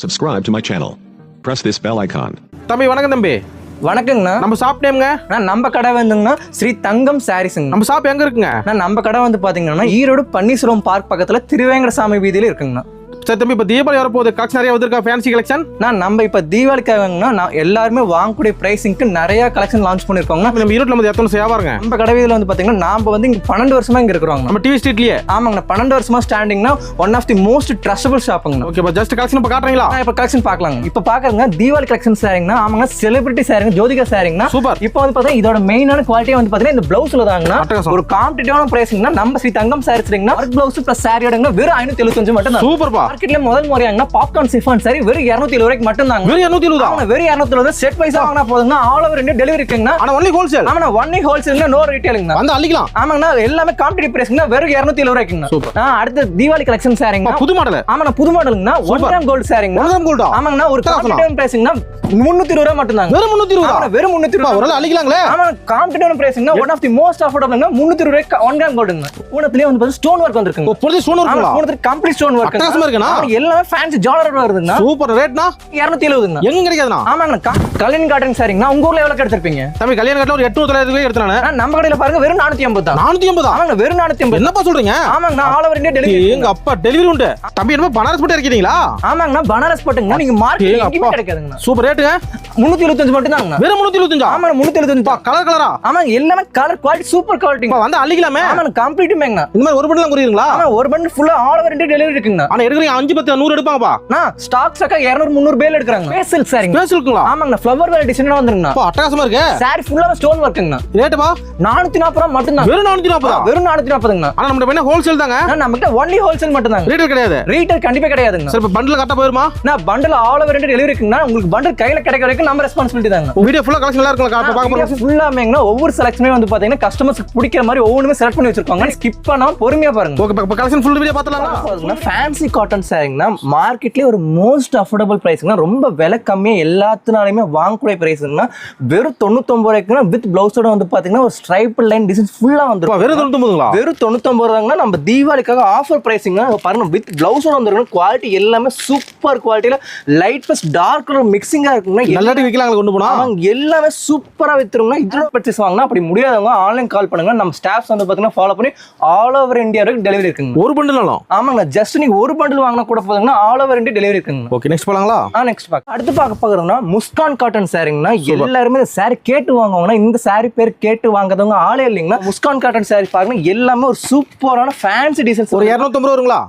Subscribe to my channel. Press this bell icon. தம்பி வணக்கம் தம்பி. வணக்கங்கண்ணா. நம்ம ஷாப் நேம்ங்க நான் நம்ம கடை வந்துங்கண்ணா ஸ்ரீ தங்கம் சாரீஸுங்க. நம்ம ஷாப் எங்க இருக்குங்க? நான் நம்ம கடை வந்து பாத்தீங்கன்னா ஈரோடு பன்னீர்செல்வம் பார்க் பக்கத்துல திருவேங்கட சாமி வீதியில இருக்குங்கண்ணா. சரி தம்பி இப்போ தீபாவளி வரப்போகுது. கலெக்ஷன் நிறைய வந்திருக்கா? ஃபேன்சி கலெக்ஷன் நான் நம்ம இப்ப தீபாவளிக்காகங்கண்ணா நான் எல்லாருமே வாங்கக்கூடிய பிரைஸிங்க்கு நிறைய கலெக்ஷன் லான்ச் பண்ணிருக்கோங்க நம்ம ஈரோட்டில் நம்ம எத்தனை வியாபாரங்க நம்ம கடை வீதியில வந்து பாத்தீங்கன்னா நாம வந்து இங்க பன்னெண்டு வருஷமா இங்க இருக்கிறோங்க நம்ம டிவி ஸ்ட்ரீட்லயே ஆமாங்கண்ணா பன்னெண்டு வருஷமா ஸ்டாண்டிங்னா one of the most trustable ஷாப்புங்கண்ணா okay இப்போ ஜஸ்ட் கலெக்ஷன் இப்போ காட்டுறீங்களா? இப்போ கலெக்ஷன் பார்க்கலாங்க. இப்போ பார்க்கறதுங்க தீபாவளி கலெக்ஷன் சாரிங்கண்ணா ஆமாங்க செலிபிரிட்டி சாரிங்க ஜோதிகா சாரிங்கண்ணா Super. இப்போ வந்து பார்த்தா இதோட மெயினான குவாலிட்டி வந்து பார்த்தீங்கன்னா இந்த பிளவுஸ்ல அட்டகாசம். ஒரு காம்படிட்டிவான பிரைஸ்ங்கண்ணா நம்ம Sri Thangam work blouse plus சாரியோடங்க வெறும் ஐநூத்தி எழுபத்தஞ்சு மட்டும் தான் மார்க்கெட்ல முதல் முறையாங்கண்ணா பாப்கார்ன் சிஃபான் சாரி வெறும் இரநூத்தி எழுபது ரூபாய்க்கு மட்டும் தாங்க வெறும் இரநூத்தி ஆமாங்க வெறும் இரநூத்தி எழுபது செட் வைஸா வாங்கினா போதுங்க. ஆல் ஓவர் இந்தியா டெலிவரி இருக்குங்கண்ணா. ஆனால் ஒன்லி ஹோல்சேல் ஆமாண்ணா ஒன்லி ஹோல்சேலுங்க நோ ரீட்டைலுங்கண்ணா வந்து அள்ளிக்கலாம். ஆமாங்கண்ணா எல்லாமே காம்படிட்டிவ் பிரைஸ்ங்கண்ணா வெறும் இரநூத்தி எழுபது ரூபாய்க்குங்க. நான் அடுத்து தீபாவளி கலெக்ஷன் சாரிங்க புது மாடல். ஆமாண்ணா புது மாடலுங்கண்ணா. ஒன் கிராம் கோல்டு சாரிங்க ஒன்றாம் கோல்டா ஆமாங்கண்ணா ஒரு? காம்படிட்டிவ் பிரைஸ்ங்கண்ணா முன்னூத்தி இருபது ரூபா மட்டும் தாங்க வெறும் முந்நூற்றி இருபதா வெறும் முன்னூத்தி ஒரு இருபது ஆள் அள்ளிக்கலாங்களே? ஆமா காம்படிட்டிவ் பிரைஸ்ங்கண்ணா ஒன் ஆஃப் தி மோஸ்ட் அஃபோர்டபிள்ங்க முன்னூத்தி இருபது ஒன் கிராம் கோல்டுங்க ஊனத்திலேயே வந்து ஸ்டோன் ஒர்க் வந்திருக்குங்க. சூன் இருக்குங்களா ஊனத்துல கம்ப்ளீட் ஸ்டோன் ஒர்க் இருக்குண்ணா? எல்லாமே ஃபேன்சி ஜாலர் வருதுங்கண்ணா. சூப்பர் ரேட்னா இரநூத்தி எழுபதுங்க எங்க கிடைக்காதுண்ணா ஆமாங்கண்ணா கல்யாணி காட்டன் சாரிங்கண்ணா உங்க ஊர்ல எவ்வளவு எடுத்திருப்பீங்க தம்பி கல்யாண கட்டில் ஒரு எட்நூறு நம்ம கடையில பாருங்க வெறும் நானூத்தி ஐம்பது தான். நானூற்றி ஐம்பதா ஆமாங்க வெறும் நானூத்தி ஐம்பது என்னப்பா சொல்றீங்க? ஆமாங்கண்ணா ஆல் ஓவர் இந்தியா டெலிவரி எங்க அப்பா டெலிவரி உண்டு. தம்பி என்னமோ பனாரஸ் மட்டும் இருக்கிறீங்களா ஆமாங்கண்ணா பனாரஸ் பட்டுங்கண்ணா நீங்க மார்க்கெட். எங்கேயுமே கிடைக்காதுங்கண்ணா. சூப்பர் ரேட்டுங்க முன்னூத்தி எழுபத்தஞ்சு மட்டும் வெறும் ஆமாங்க முன்னூத்தி எழுபத்தஞ்சு கலர் கலரா ஆமாங்க எல்லாமே கலர் குவாலிட்டி சூப்பர் குவாலிட்டிங்க வந்து அள்ளிக்கலாமே? ஆமாங்க கம்ப்ளீட் மேங்கண்ணா இந்த மாதிரி ஒரு பண்டில் தான் குறிங்களா ஆமா ஒரு பண்ட் ஃபுல்லா ஆல் ஓவர் இந்தியா டெலிவரி ஆனா எடுக்கிறீங்க அஞ்சு பத்து நூறு எடுப்பாங்கப்பா. நான் ஸ்டாக் ஸ்டாக்கா 200 300 பேல் எடுக்கறாங்க பேசல் சாரிங்க பேசி இருக்குங்களா ஆமாங்கண்ணா ஃப்ளவர் வேல் டிசைன் வந்துருங்கண்ணா அப்பா அட்டகாசமா இருக்கு. சாரி ஃபுல்லாவே ஸ்டோன் ஒர்க்குங்கண்ணா ரேட்டுப்பா? நானூத்தி நாற்பது ரூபா மட்டும் தான் வெறும் நானூத்தி நாற்பதா வெறும் நானூத்தி நாற்பதுங்கண்ணா ஆனா நம்ம என்ன ஹோல்சேல் தாங்க. நம்ம கிட்ட ஒன்லி ஹோல்சேல் மட்டும் தாங்க ரீட்டைல் கிடையாது. ரீட்டைல் கண்டிப்பா கிடையாதுங்கண்ணா. சரி இப்போ பண்டில் கரெக்டாக போயிருமா? நான் bundle all over India delivery உங்களுக்கு பண்டில் கையில கிடைக்க வரைக்கும் நம்ம ரெஸ்பான்சிபிலிட்டி தாங்க. வீடியோ ஃபுல்லா கலெக்ஷன் நல்லா பார்க்க ஒவ்வொரு செலக்ஷனுமே வந்து பாத்தீங்கன்னா கஸ்டமர்ஸ்க்கு பிடிக்கிற மாதிரி ஒவ்வொன்றுமே செலக்ட் பண்ணி வச்சிருக்காங்க ஸ்கிப் பண்ணாம பொறுமையா பாருங்க. ஓகே இப்போ கலெக்ஷன் ஃபுல் வீடியோ பார்த்தலாங்களா ஃபேன்சி காட்டன் சாரிங்கண்ணா மார்க்கெட்லேயே ஒரு மோஸ்ட் அஃபோர்டபுள் ப்ரைஸ்னா ரொம்ப விலை கம்மியாக எல்லாத்தினாலையுமே வாங்கக்கூடிய ப்ரைஸ்னா வெறும் தொண்ணூத்தொம்பது ரூபாய்க்குனா வித் பிளவுஸோட வந்து பார்த்தீங்கன்னா ஒரு ஸ்ட்ரைப் லைன் டிசைன்ஸ் ஃபுல்லாக வந்துடும் வெறும் தொண்ணூத்தொம்பதுங்களா வெறும் தொண்ணூத்தொம்பது ரூபாங்கன்னா நம்ம தீபாவளிக்காக ஆஃபர் ப்ரைஸிங்னா பாருங்க வித் பிளவுஸோட வந்துருக்கணும் குவாலிட்டி எல்லாமே சூப்பர் குவாலிட்டியில் லைட் ப்ளஸ் டார்க் கலர் மிக்சிங்காக இருக்குங்க நல்லாட்டி விற்கலாங்களா கொண்டு போனா? அவங்க எல்லாமே சூப்பரா வித்துருங்க இதோட பர்ச்சேஸ் வாங்கினா அப்படி முடியாதவங்க ஆன்லைன் கால் பண்ணுங்க. நம்ம ஸ்டாஃப்ஸ் வந்து பார்த்தீங்கன்னா ஃபாலோ பண்ணி ஆல் ஓவர் இந்தியா வரைக்கும் டெலிவரி இருக்குங்க. ஒரு பண்டிலும் ஆமாங்க ஜஸ்ட் நீங்க ஒரு பண்டில் வாங்கினா கூட போதுங்கன்னா ஆல் ஓவர் இந்தியா டெலிவரி இருக்குங்க. ஓகே நெக்ஸ்ட் போலாங்களா? ஆ நெக்ஸ்ட் பார்க்க அடுத்து பார்க்க பார்க்குறோம்னா முஸ்கான் காட்டன் சாரிங்கண்ணா எல்லாருமே சாரி கேட்டு வாங்குவாங்கன்னா இந்த சாரி பேர் கேட்டு வாங்குறவங்க ஆளே இல்லைங்கன்னா முஸ்கான் காட்டன் சாரி பாருங்க எல்லாமே ஒரு சூப்பரான ஃபேன்சி டிசைன்ஸ் ஒரு இரநூத்தம்பது வருங்களா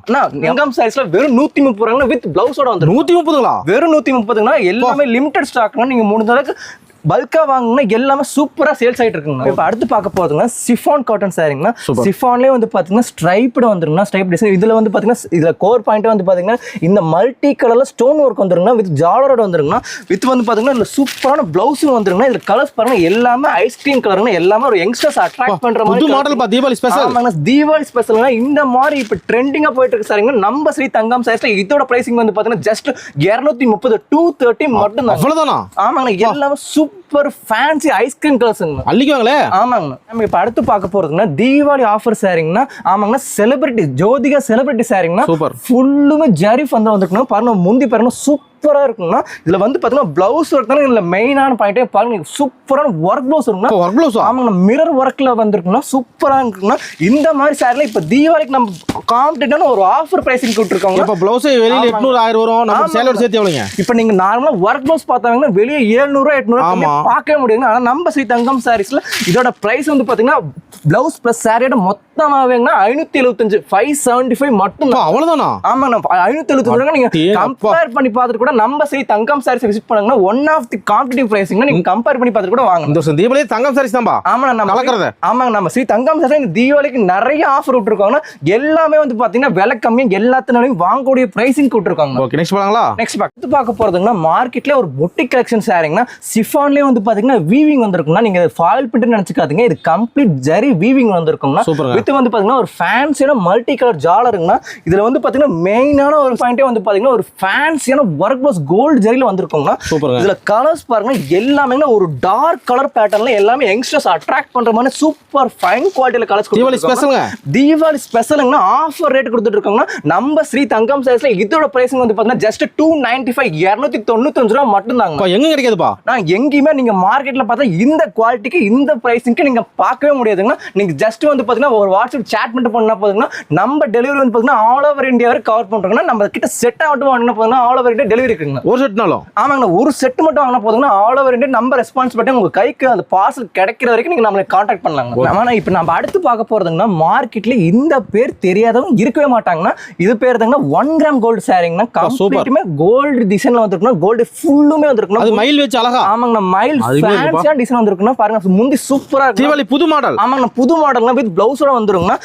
எங்காம் சாரீஸ்ல வெறும் நூத்தி முப்பது ரூபாங்க வித் பிளவுஸோட வந்துடும் நூத்தி முப்பதுங்களா வெறும் நூத்தி முப்பதுங்கன்னா எல்லாமே லிமிடெட் ஸ்டாக்னா நீங்க முடிஞ்ச அளவுக்கு பல்கா வாங்கினா எல்லாமே சூப்பரா சேல்ஸ் ஆயிட்டு இருக்குங்க. இப்போ அடுத்து பார்க்க போறதுங்க சிஃபான் காட்டன் Super. சிஃபான்லேயே வந்து பாத்தீங்கன்னா ஸ்ட்ரைப்டு வந்துருங்கண்ணா ஸ்ட்ரைப் டிசைன் இதுல வந்து பாத்தீங்கன்னா இதுல கோர் பாயிண்ட் வந்து பாத்தீங்கன்னா இந்த மல்டி கலர்ல ஸ்டோன் ஒர்க் வந்துருங்கண்ணா வித் ஜாலரோட வந்துருங்கண்ணா வித் வந்து பாத்தீங்கன்னா இதுல சூப்பரான பிளவுஸும் வந்துருங்கண்ணா இதுல கலர்ஸ் பாருங்க எல்லாமே ஐஸ்கிரீம் கலருங்க எல்லாமே ஒரு யங்ஸ்டர்ஸ் அட்ராக்ட் பண்ற புது மாதிரி மாடல் தீபாவளி ஸ்பெஷல் தீபாவளி ஸ்பெஷல்னா இந்த மாதிரி இப்போ ட்ரெண்டிங்கா போயிட்டு இருக்கு சாரிங்க நம்ம ஸ்ரீ தங்கம் சாரீஸ்ல இதோட பிரைசிங் வந்து பாத்தீங்கன்னா ஜஸ்ட் இருநூத்தி முப்பது டூ தேர்ட்டி மட்டும் தான் அவ்வளவுதானா? ஆமாங்க எல்லாமே சூப்பர் ஃபேன்சி ஐஸ்கிரீம் கலர்ஸுங்க அள்ளிக்குவாங்களே? ஆமாங்க. நம்ம இப்போ அடுத்து பார்க்க போறதுங்கன்னா தீபாவளி ஆஃபர் சாரிங்கன்னா ஆமாங்கண்ணா செலிபிரிட்டி ஜோதிகா செலிபிரிட்டி சாரிங்கன்னா Super. ஃபுல்லுமே ஜரிஃப் வந்து வந்துருக்குன்னா பாருங்க முந்தி பாருங்க சூப்பரா இருக்குங்கண்ணா இதுல வந்து பாத்தீங்கன்னா பிளவுஸ் ஒர்க் தானே இதுல மெயினான பாயிண்டே பாருங்க சூப்பரான ஒர்க் பிளவுஸ் இருக்குன்னா ஒர்க் ப்ளவுஸா ஆமாங்க மிரர் ஒர்க்ல வந்திருக்குன்னா சூப்பரா இருக்குன்னா இந்த மாதிரி சாரில இப்ப தீபாவளிக்கு நம்ம காம்படிட்டான ஒரு ஆஃபர் பிரைசிங் கொடுத்துருக்காங்க இப்ப பிளவுஸ் வெளியில. எட்நூறு ஆயிரம் வரும் நம்ம. சேலோட சேர்த்து எவ்வளோங்க இப்ப நீங்க நார்மலா ஒர்க் ப்ளவுஸ் பார்த்தாங்கன்னா வெளியே ஏழுநூறு எட்நூறு ஆமா. பார்க்கவே முடியுங்க ஆனா நம்ம ஸ்ரீ தங்கம் சாரீஸ்ல இதோட பிரைஸ் வந்து பாத்தீங்கன்னா பிளவுஸ் பிளஸ் சாரியோட மொத்தமாவேங்கன்னா ஐநூத்தி எழுபத்தஞ்சு ஃபைவ் செவன்டி ஃபைவ் மட்டும் அவ்வளவுதானா? ஆமா நம்ம ஐநூத்தி எழுபத்தஞ்சு நீங்க. கம்பேர் பண்ணி பார்த்துட்டு கூட நம்ம ஸ்ரீ தங்கம் சாரீஸ் விசிட் பண்ணாங்கன்னா one of the competitive pricing நீங்க கம்பேர் பண்ணி பார்த்துட்டு கூட வாங்க இந்த வருஷம் தீபாவளி தங்கம் சாரீஸ் தான்பா. ஆமா நம்ம கலக்கறத. ஆமாங்க நம்ம ஸ்ரீ தங்கம் சார் இந்த தீபாவளிக்கு நிறைய ஆஃபர் விட்டுருக்காங்க எல்லாமே வந்து பாத்தீங்கன்னா விலை கம்மி எல்லாத்தினாலையும் வாங்கக்கூடிய பிரைசிங் விட்டுருக்காங்க ஓகே நெக்ஸ்ட் போலாங்களா நெக்ஸ்ட் பார்த்து பார்க்க போறதுங்கன்னா மார்க்கெட்ல ஒரு பொட்டிக் கலெக்ஷன் சாரிங்கன்னா சிஃபான்லேயே வந்து பாத்தீங்கன்னா வீவிங் வந்திருக்கும்னா நீங்க ஃபாயில் பிரிண்ட் நினைச்சுக்காதீங்க. இது கம்ப்ளீட் ஜரி வீவிங் வந்திருக்கும்னா சூப்பருங்க. வித் வந்து பாத்தீங்கன்னா ஒரு ஃபேன்சியான மல்டி கலர் ஜாலருங்கண்ணா இதுல வந்து பாத்தீங்கன்னா மெயினான ஒரு பாயிண்டே வந்து பாத்தீங்கன்னா ஒரு ஃபேன்சியான ஒர்க் ப்ளஸ் கோல்டு ஜெரியில வந்திருக்குங்கண்ணா சூப்பருங்க. இதுல கலர்ஸ் பாருங்க எல்லாமே ஒரு டார்க் கலர் பேட்டர்ன்ல எல்லாமே யங்ஸ்டர்ஸ் அட்ராக்ட் பண்ற மாதிரி சூப்பர் ஃபைன் குவாலிட்டியில கலர்ஸ் தீபாவளி ஸ்பெஷலுங்க தீபாவளி ஸ்பெஷலுங்கன்னா ஆஃபர் ரேட் கொடுத்துட்டு இருக்காங்கன்னா நம்ம ஸ்ரீ தங்கம் சைஸ்ல இதோட பிரைசிங் வந்து பாத்தீங்கன்னா ஜஸ்ட் டூ நைன்டி ஃபைவ் இரநூத்தி தொண்ணூத்தஞ்சு ரூபா மட்டும்தாங்க. அப்பா எங்க கிடைக்காதுப்பா? நான் எங்கேயுமே நீங்க மார்க்கெட்ல பார்த்தா இந்த குவாலிட்டிக்கு இந்த பிரைஸிங்க்கு நீங்க பார்க்கவே முடியாதுங்க நீங்க ஜஸ்ட் வந்து பாத்தீங்கன்னா ஒரு வாட்ஸ்அப் சேட் மட்டும் பண்ணா போதுங்கன்னா நம்ம டெலிவரி வந்து பாத்தீங்கன்னா ஆல் ஓவர் இந்தியா வரை கவர் பண்றோம்னா நம்ம கிட்ட செட்டா மட்டும் வாங்கினா போதுங்கன்னா ஆல் ஓவர் இந்தியா டெலிவரி இருக்குங்க. ஒரு செட்னாலும் ஆமாங்கண்ணா ஒரு செட் மட்டும் வாங்கினா போதுங்கன்னா ஆல் ஓவர் இந்தியா நம்ம ரெஸ்பான்சிபிலிட்டி உங்க கைக்கு அந்த பார்சல் கிடைக்கிற வரைக்கும் நீங்க நம்மளை காண்டாக்ட் பண்ணலாங்க. ஆனா இப்போ நம்ம அடுத்து பார்க்க போறதுங்கன்னா மார்க்கெட்ல இந்த பேர் தெரியாதவங்க இருக்கவே மாட்டாங்கன்னா இது பேர் தாங்கன்னா ஒன் கிராம் கோல்டு super. கம்ப்ளீட்டுமே கோல்டு டிசைன்ல வந்திருக்கணும் கோல்டு ஃபுல்லுமே வந்திருக்கணும் அது மயில் வச்சு அழகா? ஆமாங்கண்ணா மைல் அதுவே இருக்குப்பா. ஃபேன்சியா டிசைன் வந்திருக்குன்னா பாருங்க முந்தி சூப்பரா இருக்கு புது மாடல் ஆமாங்கண்ணா புது மாடல்னா வித் பிளவுஸோட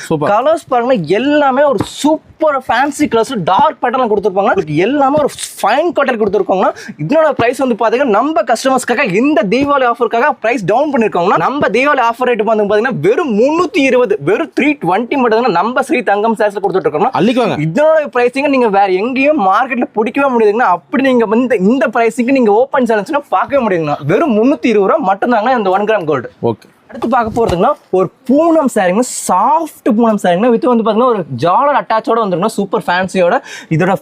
Super. கலர்ஸ் பாருங்க எல்லாமே ஒரு சூப்பர் ஃபேன்சி கலர்ஸ் டார்க் பேட்டர்ல கொடுத்துருப்பாங்க. எல்லாமே ஒரு ஃபைன் காட்டர் கொடுத்துருக்காங்கன்னா இதனோட பிரைஸ் வந்து பாத்தீங்கன்னா நம்ம கஸ்டமர்ஸ்க்காக இந்த தீபாவளி ஆஃபருக்காக பிரைஸ் டவுன் பண்ணிருக்காங்கன்னா நம்ம தீபாவளி ஆஃபர் ரேட் வந்து பாத்தீங்கன்னா வெறும் முந்நூத்தி இருபது வெறும் த்ரீ டுவெண்ட்டி மட்டும் தான் நம்ம ஸ்ரீ தங்கம் சார்ஸ்ல கொடுத்துட்டு இருக்கோம்னா அள்ளிக்குவாங்க இதனோட பிரைசிங்க நீங்க வேற எங்கேயும் மார்க்கெட்ல பிடிக்கவே முடியாதுங்கன்னா அப்படி நீங்க வந்து இந்த பிரைஸிங்க்கு நீங்க ஓப்பன் சேலஞ்சுனா பார்க்கவே முடியுங்கண்ணா வெறும் முந்நூத்தி இருபது ரூபா மட்டும்தாங்க இந்த ஒன் கிராம் கோல்டு ஓகே அடுத்து பார்க்க போறதுங்கன்னா ஒரு பூனம் சாரிங்க சாஃப்ட் பூனம் சாரிங்க. வித் வந்து பார்த்தீங்கன்னா ஒரு ஜாலர் அட்டாச்சோட வந்துருக்கணும் சூப்பர் ஃபேன்சியோட இதோட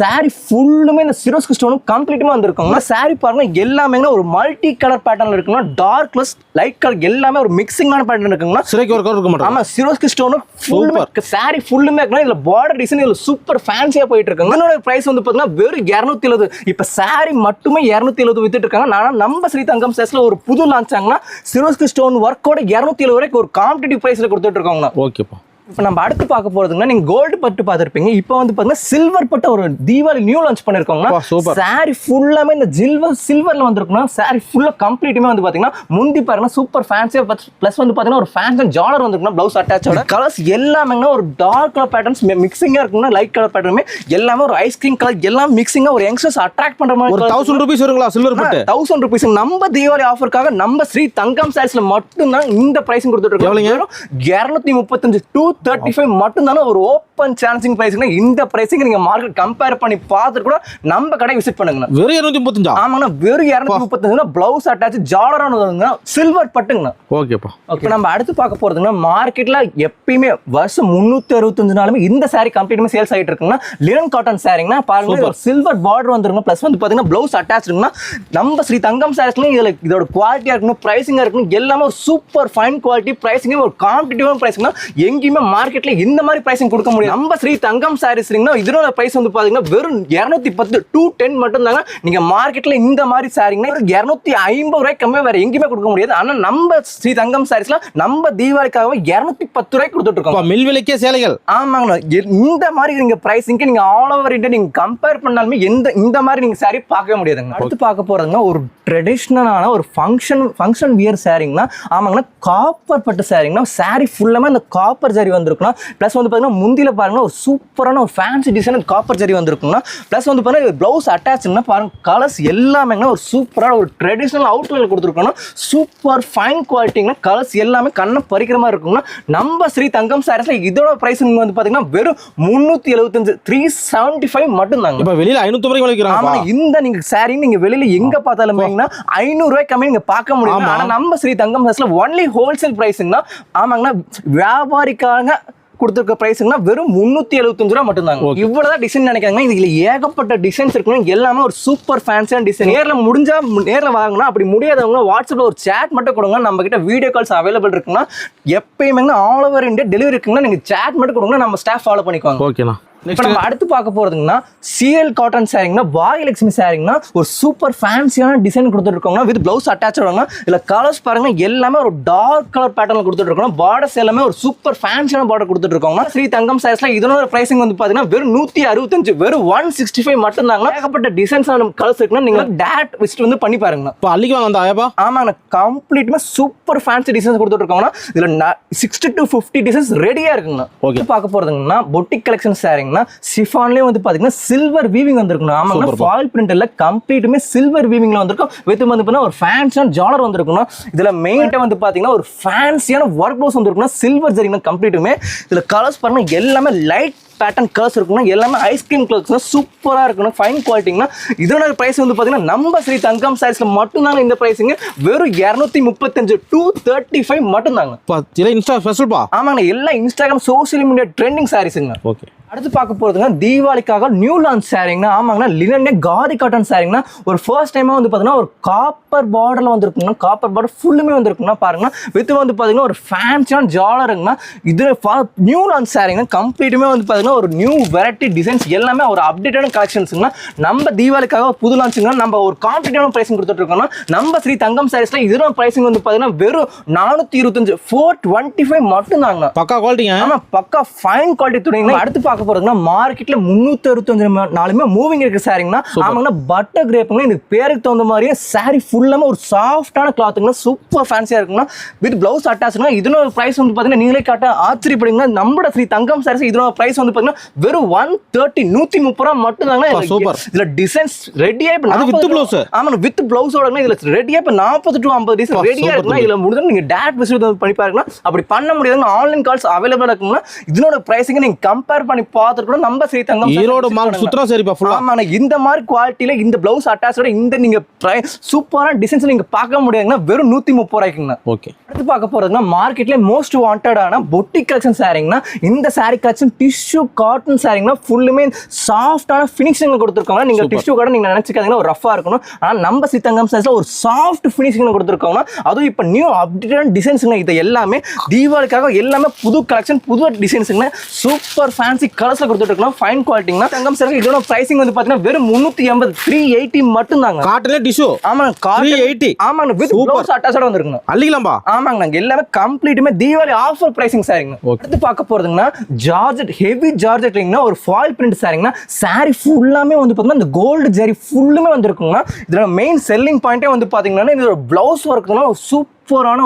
சாரி ஃபுல்லுமே இந்த சிரோஸ்க்கு ஸ்டோனும் கம்ப்ளீட்டுமே வந்திருக்குங்க. சாரி பாருங்க எல்லாமே ஒரு மல்டி கலர் பேட்டர்ல இருக்குன்னா டார்க் ப்ளஸ் லைட் கலர் எல்லாமே ஒரு மிக்சிங்கான பேட்டர்ன் இருக்குங்கன்னா சிறைக்கு ஒரு கவர் இருக்க மாட்டோம் ஆமா சிரோஸ்க்கு ஸ்டோனும் Super. சாரி ஃபுல்லுமே இருக்குன்னா இதுல பார்டர் டிசைன் இதுல சூப்பர் ஃபேன்சியா போயிட்டு இருக்காங்க. இதனோட பிரைஸ் வந்து பாத்தீங்கன்னா வெறும் இரநூத்தி எழுபது. இப்ப சாரி மட்டுமே இரநூத்தி எழுபது வித்துட்டு இருக்காங்க. ஆனா நம்ம ஸ்ரீ தங்கம் சேஸ்ல ஒரு புது லான்ச் ஆங்கன்னா சிரோஸ்க்கு ஸ்டோன் ஒர்க்கோட இரநூத்தி எழுபது வரைக்கும் ஒரு காம்படிட்டிவ் ப்ரைஸில் கொடுத்துட்டு இருக்காங்க ஓகேப்பா இப்போ நம்ம அடுத்து பார்க்க போறதுங்கன்னா நீங்க கோல்டு பட்டு பார்த்துருப்பீங்க. இப்போ வந்து பாத்தீங்கன்னா சில்வர் பட்டு ஒரு Deepavali new launch super. Sari ஃபுல்லாமே இந்த ஜில்வர் சில்வர்ல வந்திருக்கணும் சாரி ஃபுல்லா கம்ப்ளீட்டுமே வந்து பாத்தீங்கன்னா முந்தி பாருங்க சூப்பர் ஃபேன்சியா ப்ளஸ் வந்து பாத்தீங்கன்னா ஒரு ஃபேன்சி ஜாலர் வந்திருக்கணும் ப்ளவுஸ் அட்டாச்சோட கலர்ஸ் எல்லாமே ஒரு டார்க் கலர் பேட்டர்ன்ஸ் மிக்சிங்கா இருக்குன்னா லைட் கலர் பேட்டர்னுமே எல்லாமே ஒரு ஐஸ்கிரீம் கலர் எல்லாம் மிக்சிங்கா ஒரு யங்ஸ்டர்ஸ் அட்ராக்ட் பண்ற மாதிரி ஒரு தௌசண்ட் ருபீஸ் வருங்களா சில்வர் பட்டு? தௌசண்ட் ருபீஸ் நம்ம தீபாவளி ஆஃபருக்காக நம்ம ஸ்ரீ தங்கம் சாரீஸ்ல மட்டும்தான் இந்த பிரைஸிங் கொடுத்துட்டு? இருக்கோம். இருநூத்தி முப்பத்தஞ்சு டூ தேர்ட்டி ஃபைவ் மட்டும்தானே ஒரு ஓப்பன் சேலஞ்சிங் பிரைஸ்னா இந்த பிரைஸிங் நீங்க மார்க்கெட் கம்பேர் பண்ணி பார்த்துட்டு கூட நம்ம கடை விசிட் பண்ணுங்க வெறும் இருநூத்தி முப்பத்தஞ்சா? ஆமாங்கண்ணா வெறும் இரநூத்தி முப்பத்தஞ்சுனா பிளவுஸ் அட்டாச் ஜாலரான சில்வர் பட்டுங்கண்ணா. ஓகேப்பா. ஓகே நம்ம அடுத்து பார்க்க போறதுன்னா மார்க்கெட்ல எப்பயுமே வருஷம் முந்நூத்தி அறுபத்தஞ்சு நாளுமே இந்த saree கம்ப்ளீட்டுமே சேல்ஸ் ஆகிட்டு இருக்குன்னா லினன் காட்டன் சாரிங்கன்னா பாருங்க. ஒரு சில்வர் பார்டர் வந்துருங்க ப்ளஸ் வந்து பாத்தீங்கன்னா பிளவுஸ் அட்டாச்சுங்கன்னா நம்ம ஸ்ரீ தங்கம் சாரீஸ்லையும் இதுல இதோட குவாலிட்டியா இருக்கணும் பிரைசிங்கா இருக்கணும் எல்லாமே ஒரு சூப்பர் ஃபைன் குவாலிட்டி பிரைசிங் ஒரு காம்படிட்டிவான பிரைசிங்னா எங்கேயுமே மார்க்கெட்ல இந்த மாதிரி பிரைசிங் கொடுக்க முடியும். நம்ம ஸ்ரீ தங்கம் சாரீஸ்ங்கன்னா இதோட பிரைஸ் வந்து பாத்தீங்கன்னா வெறும் இருநூத்தி பத்து டூ டென் மட்டும் தாங்க நீங்க மார்க்கெட்ல இந்த மாதிரி சாரிங்கன்னா இருநூத்தி ஐம்பது ரூபாய்க்கு கம்மியாக வேற எங்கேயுமே கொடுக்க முடியாது. ஆனா நம்ம ஸ்ரீ தங்கம் சாரீஸ்ல நம்ம தீபாவளிக்காக இருநூத்தி பத்து ரூபாய்க்கு கொடுத்துட்டு இருக்கோம். மில் விலைக்கே சேலைகள். ஆமாங்கண்ணா இந்த மாதிரி நீங்க பிரைசிங்க்கு நீங்க ஆல் ஓவர் இந்தியா நீங்க கம்பேர் பண்ணாலுமே எந்த இந்த மாதிரி நீங்க saree பார்க்கவே முடியாதுங்க. அடுத்து பார்க்க போறதுங்க ஒரு ட்ரெடிஷ்னலான ஒரு ஃபங்க்ஷன் ஃபங்க்ஷன் வியர் சாரிங்கன்னா ஆமாங்கண்ணா காப்பர் பட்டு சாரிங்கன்னா saree ஃபுல்லாமே அந்த காப்பர் ஜரி வந்திருக்குன்னா ப்ளஸ் வந்து பார்த்தீங்கன்னா முந்தில பாருங்க ஒரு சூப்பரான ஒரு ஃபேன்சி டிசைன் காப்பர் ஜரி வந்திருக்குன்னா ப்ளஸ் வந்து பாருங்க ப்ளவுஸ் அட்டாச்னா பாருங்க கலர்ஸ் எல்லாமேங்கண்ணா ஒரு சூப்பரான ஒரு ட்ரெடிஷ்னல் அவுட்லுக்கு கொடுத்துருக்கோம்னா சூப்பர் ஃபைன் குவாலிட்டிங்கன்னா கலர்ஸ் எல்லாமே கண்ணை பறிக்கிற மாதிரி இருக்குங்கன்னா நம்ம ஸ்ரீ தங்கம் சாரீஸ்ல இதோட பிரைஸ் வந்து பாத்தீங்கன்னா வெறும் முந்நூத்தி எழுபத்தஞ்சு த்ரீ செவன்டி ஃபைவ் மட்டும்தாங்க. இப்ப வெளியில ஐநூத்தி ரூபாய்க்கு ஆமா விலைக்கிறாங்க இந்த நீங்க சாரி நீங்க வெளியில எங்க பார்த்தாலும் பாத்தீங்கன்னா ஐநூறு ரூபாய் கம்மி நீங்க பார்க்க முடியும். ஆமா. ஆனா நம்ம ஸ்ரீ தங்கம் சாரீஸ்ல ஒன்லி ஹோல்சேல் பிரைஸ்னா ஆமாங்கண்ணா வியாபாரிக்காக கொடுத்துருக்க பிரைஸ்னா வெறும் முந்நூத்தி எழுபத்தஞ்சு ரூபா மட்டும்தாங்க. Okay. இவ்வளவுதான் டிசைன் நினைக்கிறாங்க. இதுல ஏகப்பட்ட டிசைன்ஸ் இருக்கணும் எல்லாமே ஒரு சூப்பர் ஃபேன்சியான டிசைன் நேர்ல முடிஞ்சா மு- நேர்ல வாங்கினா அப்படி முடியாதவங்க வாட்ஸ்அப்ல ஒரு சேட் மட்டும் கொடுங்க. நம்ம கிட்ட வீடியோ கால்ஸ் அவைலபிள் இருக்குன்னா எப்பயுமே ஆல் ஓவர் இந்தியா டெலிவரி இருக்குன்னா நீங்க சேட் மட்டும் கொடுங்க. நம்ம ஸ்டாஃப் ஃபாலோ பண்ணிக்குவாங்க. ஓகேண்ணா இப்போ நம்ம அடுத்து பார்க்க போறதுங்கன்னா சிஎல் காட்டன் சாரிங்கன்னா பாகியலட்சுமி சாரிங்கன்னா ஒரு சூப்பர் ஃபேன்சியான டிசைன் கொடுத்துருக்கோங்க வித் பிளவுஸ் அட்டாச் வருவாங்க இதுல கலர்ஸ் பாருங்க எல்லாமே ஒரு டார்க் கலர் பேட்டர்ல கொடுத்துருக்கோம் பார்டர்ஸ் எல்லாமே ஒரு சூப்பர் ஃபேன்சியான பார்டர் கொடுத்துருக்கோங்க ஸ்ரீ தங்கம் சாரீஸ்ல இதனோட பிரைசிங் வந்து பாத்தீங்கன்னா வெறும் நூத்தி அறுபத்தஞ்சு வெறும் ஒன் சிக்ஸ்டி ஃபைவ் மட்டும் தாங்க. ஏகப்பட்ட டிசைன்ஸ் கலர்ஸ் இருக்குன்னா நீங்க டேட் விசிட் வந்து பண்ணி பாருங்க இப்போ அள்ளிக்கு வாங்க அந்த ஆயாப்பா? ஆமாங்கண்ணா கம்ப்ளீட்டுமே சூப்பர் ஃபேன்சி டிசைன்ஸ் கொடுத்துட்ருக்காங்கன்னா இதில் சிக்ஸ்டி டு ஃபிஃப்டி டிசைன்ஸ் ரெடியாக இருக்குங்கண்ணா. Okay. ஓகே பார்க்க போகிறதுங்கன்னா பொட்டிக் கலெக்ஷன் சாரிங்கண்ணா பாத்தீங்கன்னா ஷிஃபான்லயே வந்து பாத்தீங்கன்னா சில்வர் வீவிங் வந்திருக்கணும். ஆமாங்க. ஃபாயில் பிரிண்ட்ல கம்ப்ளீட்டுமே சில்வர் வீவிங்ல வந்திருக்கும். வித் வந்து பாத்தீங்கன்னா ஒரு ஃபேன்ஸான ஜாலர் வந்திருக்கணும். இதுல மெயின்ட்டே வந்து பாத்தீங்கன்னா ஒரு ஃபேன்சியான ஒர்க் ப்ளவுஸ் வந்திருக்கணும். சில்வர் ஜரிங்க கம்ப்ளீட்டுமே இதுல கலர்ஸ் பாருங்க எல்லாமே லைட் பேட்டர்ன் கலர்ஸ் இருக்கணும் எல்லாமே ஐஸ்கிரீம் கலர்ஸ் சூப்பரா இருக்கணும். ஃபைன் குவாலிட்டிங்கன்னா இதோட பிரைஸ் வந்து பாத்தீங்கன்னா நம்ம ஸ்ரீ தங்கம் சாரீஸ்ல மட்டும்தாங்க இந்த பிரைஸிங்க வெறும் இரநூத்தி முப்பத்தஞ்சு டூ தேர்ட்டி ஃபைவ் மட்டும்தாங்க இன்ஸ்டா ஸ்பெஷல்ப்பா ஆமாங்க எல்லாம் இன்ஸ்டாகிராம் சோஷியல் மீடியா ட்ரெண்டிங் சாரீஸுங்க ஓகே அடுத்து பார்க்க போறதுங்க தீபாவளிக்காக நியூ லான்ச் சாரிங்கண்ணா ஆமாங்கண்ணா லினனே காதி காட்டன் சாரிங்கண்ணா ஒரு ஃபர்ஸ்ட் டைமா வந்து பார்த்தீங்கன்னா ஒரு காப்பர் பார்டர்ல வந்திருக்குங்க காப்பர் பார்டர் ஃபுல்லுமே வந்திருக்குங்க பாருங்க. வித் வந்து பார்த்தீங்கன்னா ஒரு ஃபேன்சியான ஜாலருங்கண்ணா இது நியூ லான்ச் சாரிங்க கம்ப்ளீட்டுமே வந்து பார்த்தீங்கன்னா ஒரு நியூ வெரைட்டி டிசைன்ஸ் எல்லாமே ஒரு அப்டேட்டான கலெக்ஷன்ஸுங்க நம்ம தீபாவளிக்காக புது லான்ச்சுங்க நம்ம ஒரு காம்படிட்டிவான ப்ரைஸிங் கொடுத்துட்டு இருக்கோம்னா நம்ம ஸ்ரீ தங்கம் சாரீஸ்ல இதோட ப்ரைஸிங் வந்து பார்த்தீங்கன்னா வெறும் நானூற்றி இருபத்தஞ்சு ஃபோர் டுவெண்ட்டி ஃபைவ் மட்டும்தாங்க. பக்கா குவாலிட்டிங்க ஆமா பக்கா ஃபைன் குவாலிட்டி துணிங்க. அடுத்து பார்க்க போறதுன்னா மார்க்கெட்ல முன்னூத்தி அறுபத்தஞ்சு நாலுமே மூவிங் இருக்கு சாரிங்கண்ணா ஆமாங்கண்ணா பட்டர் கிரேப்புங்க இதுக்கு பேருக்கு தகுந்த மாதிரியே சாரி ஃபுல்லாமே ஒரு சாஃப்டான கிளாத்துங்கண்ணா சூப்பர் ஃபேன்சியா இருக்குங்கண்ணா. வித் பிளவுஸ் அட்டாச்சுங்க இதோட ஒரு பிரைஸ் வந்து பாத்தீங்கன்னா நீங்களே காட்ட ஆச்சரியப்படுங்க நம்மளோட ஸ்ரீ தங்கம் சாரீஸ் இதோட பிரைஸ் வந்து பாத்தீங்கன்னா வெறும் ஒன் தேர்ட்டி நூத்தி முப்பது ரூபா மட்டும். தாங்க இதுல டிசைன்ஸ் ரெடியா இப்ப அது 40 blouse. ஆமா வித் பிளவுஸோட இதுல ரெடியா இப்ப நாற்பது டு ஐம்பது டிசைன் அப்பா, ரெடியா super இருக்குன்னா இதுல முடிஞ்சா நீங்க டேட் விசிட் பண்ணி பாருங்கன்னா அப்படி பண்ண முடியாதுங்க ஆன்லைன் கால்ஸ் அவைலபிளா இருக்குங்களா இதனோட பிரைஸிங்க நீங்க கம்பேர் பண்ணி பார்த்துட்டு கூட நம்ம ஸ்ரீ தங்கம் ஈரோடு மால் சுத்தரா சரிப்பா ஃபுல்லா ஆமாண்ணா இந்த மாதிரி குவாலிட்டியில இந்த பிளவுஸ் அட்டாச்சோட இந்த நீங்க சூப்பரான டிசைன்ஸ் நீங்க பார்க்க முடியாதுங்கன்னா வெறும் நூத்தி முப்பது ரூபாய்க்குங்கண்ணா ஓகே. அடுத்து பார்க்க போறதுன்னா மார்க்கெட்ல மோஸ்ட் வாண்டடான பொட்டி கலெக்ஷன் சாரிங்கனா இந்த சாரி கலெக்ஷன் டிஷ்யூ காட்டன் சாரிங்கனா ஃபுல்லுமே சாஃப்டான ஃபினிஷிங் கொடுத்துருக்காங்க நீங்க Super. டிஷ்யூ கூட நீங்க நினைச்சுக்காதீங்கன்னா ஒரு ரஃபா இருக்கணும். ஆனா நம்ம சித்தங்கம் சாரிஸ்ல ஒரு சாஃப்ட் ஃபினிஷிங் கொடுத்துருக்காங்க அதுவும் இப்போ நியூ அப்டேட் டிசைன்ஸுங்க இது எல்லாமே தீபாவளிக்காக எல்லாமே புது கலெக்ஷன் புது டிசைன்ஸுங்க சூப்பர் ஃபேன்சி கலர்ஸ்ல கொடுத்துட்டு இருக்கோம் ஃபைன் குவாலிட்டிங்கன்னா தங்கம் சாரி இதோட பிரைசிங் வந்து பாத்தீங்கன்னா வெறும் முந்நூத்தி எண்பது த்ரீ எயிட்டி மட்டும் தாங்க காட்டன்ல டிஷ்யூ ஆமாங்க த்ரீ எயிட்டி ஆமாங்க வித். ப்ளவுஸ் அட்டாச்சோட வந்துருக்குங்க. அள்ளிக்கலாம்பா? ஆமாங்க நாங்க எல்லாமே கம்ப்ளீட்டுமே தீபாவளி ஆஃபர் பிரைசிங் சாரிங்க. அடுத்து பார்க்க போறதுங்கன்னா ஜார்ஜெட் ஹெவி ஜார்ஜெட்லிங்கன்னா ஒரு ஃபாயில் பிரிண்ட் சாரிங்கன்னா சாரி ஃபுல்லாமே வந்து பார்த்தீங்கன்னா இந்த கோல்டு ஜெரி ஃபுல்லுமே வந்துருக்குங்க இதுல மெயின் செல்லிங் பாயிண்டே வந்து பாத்தீங்கன்னா இது ஒரு பிளவுஸ் ஒர்க்னா ஒரு சூப்பரான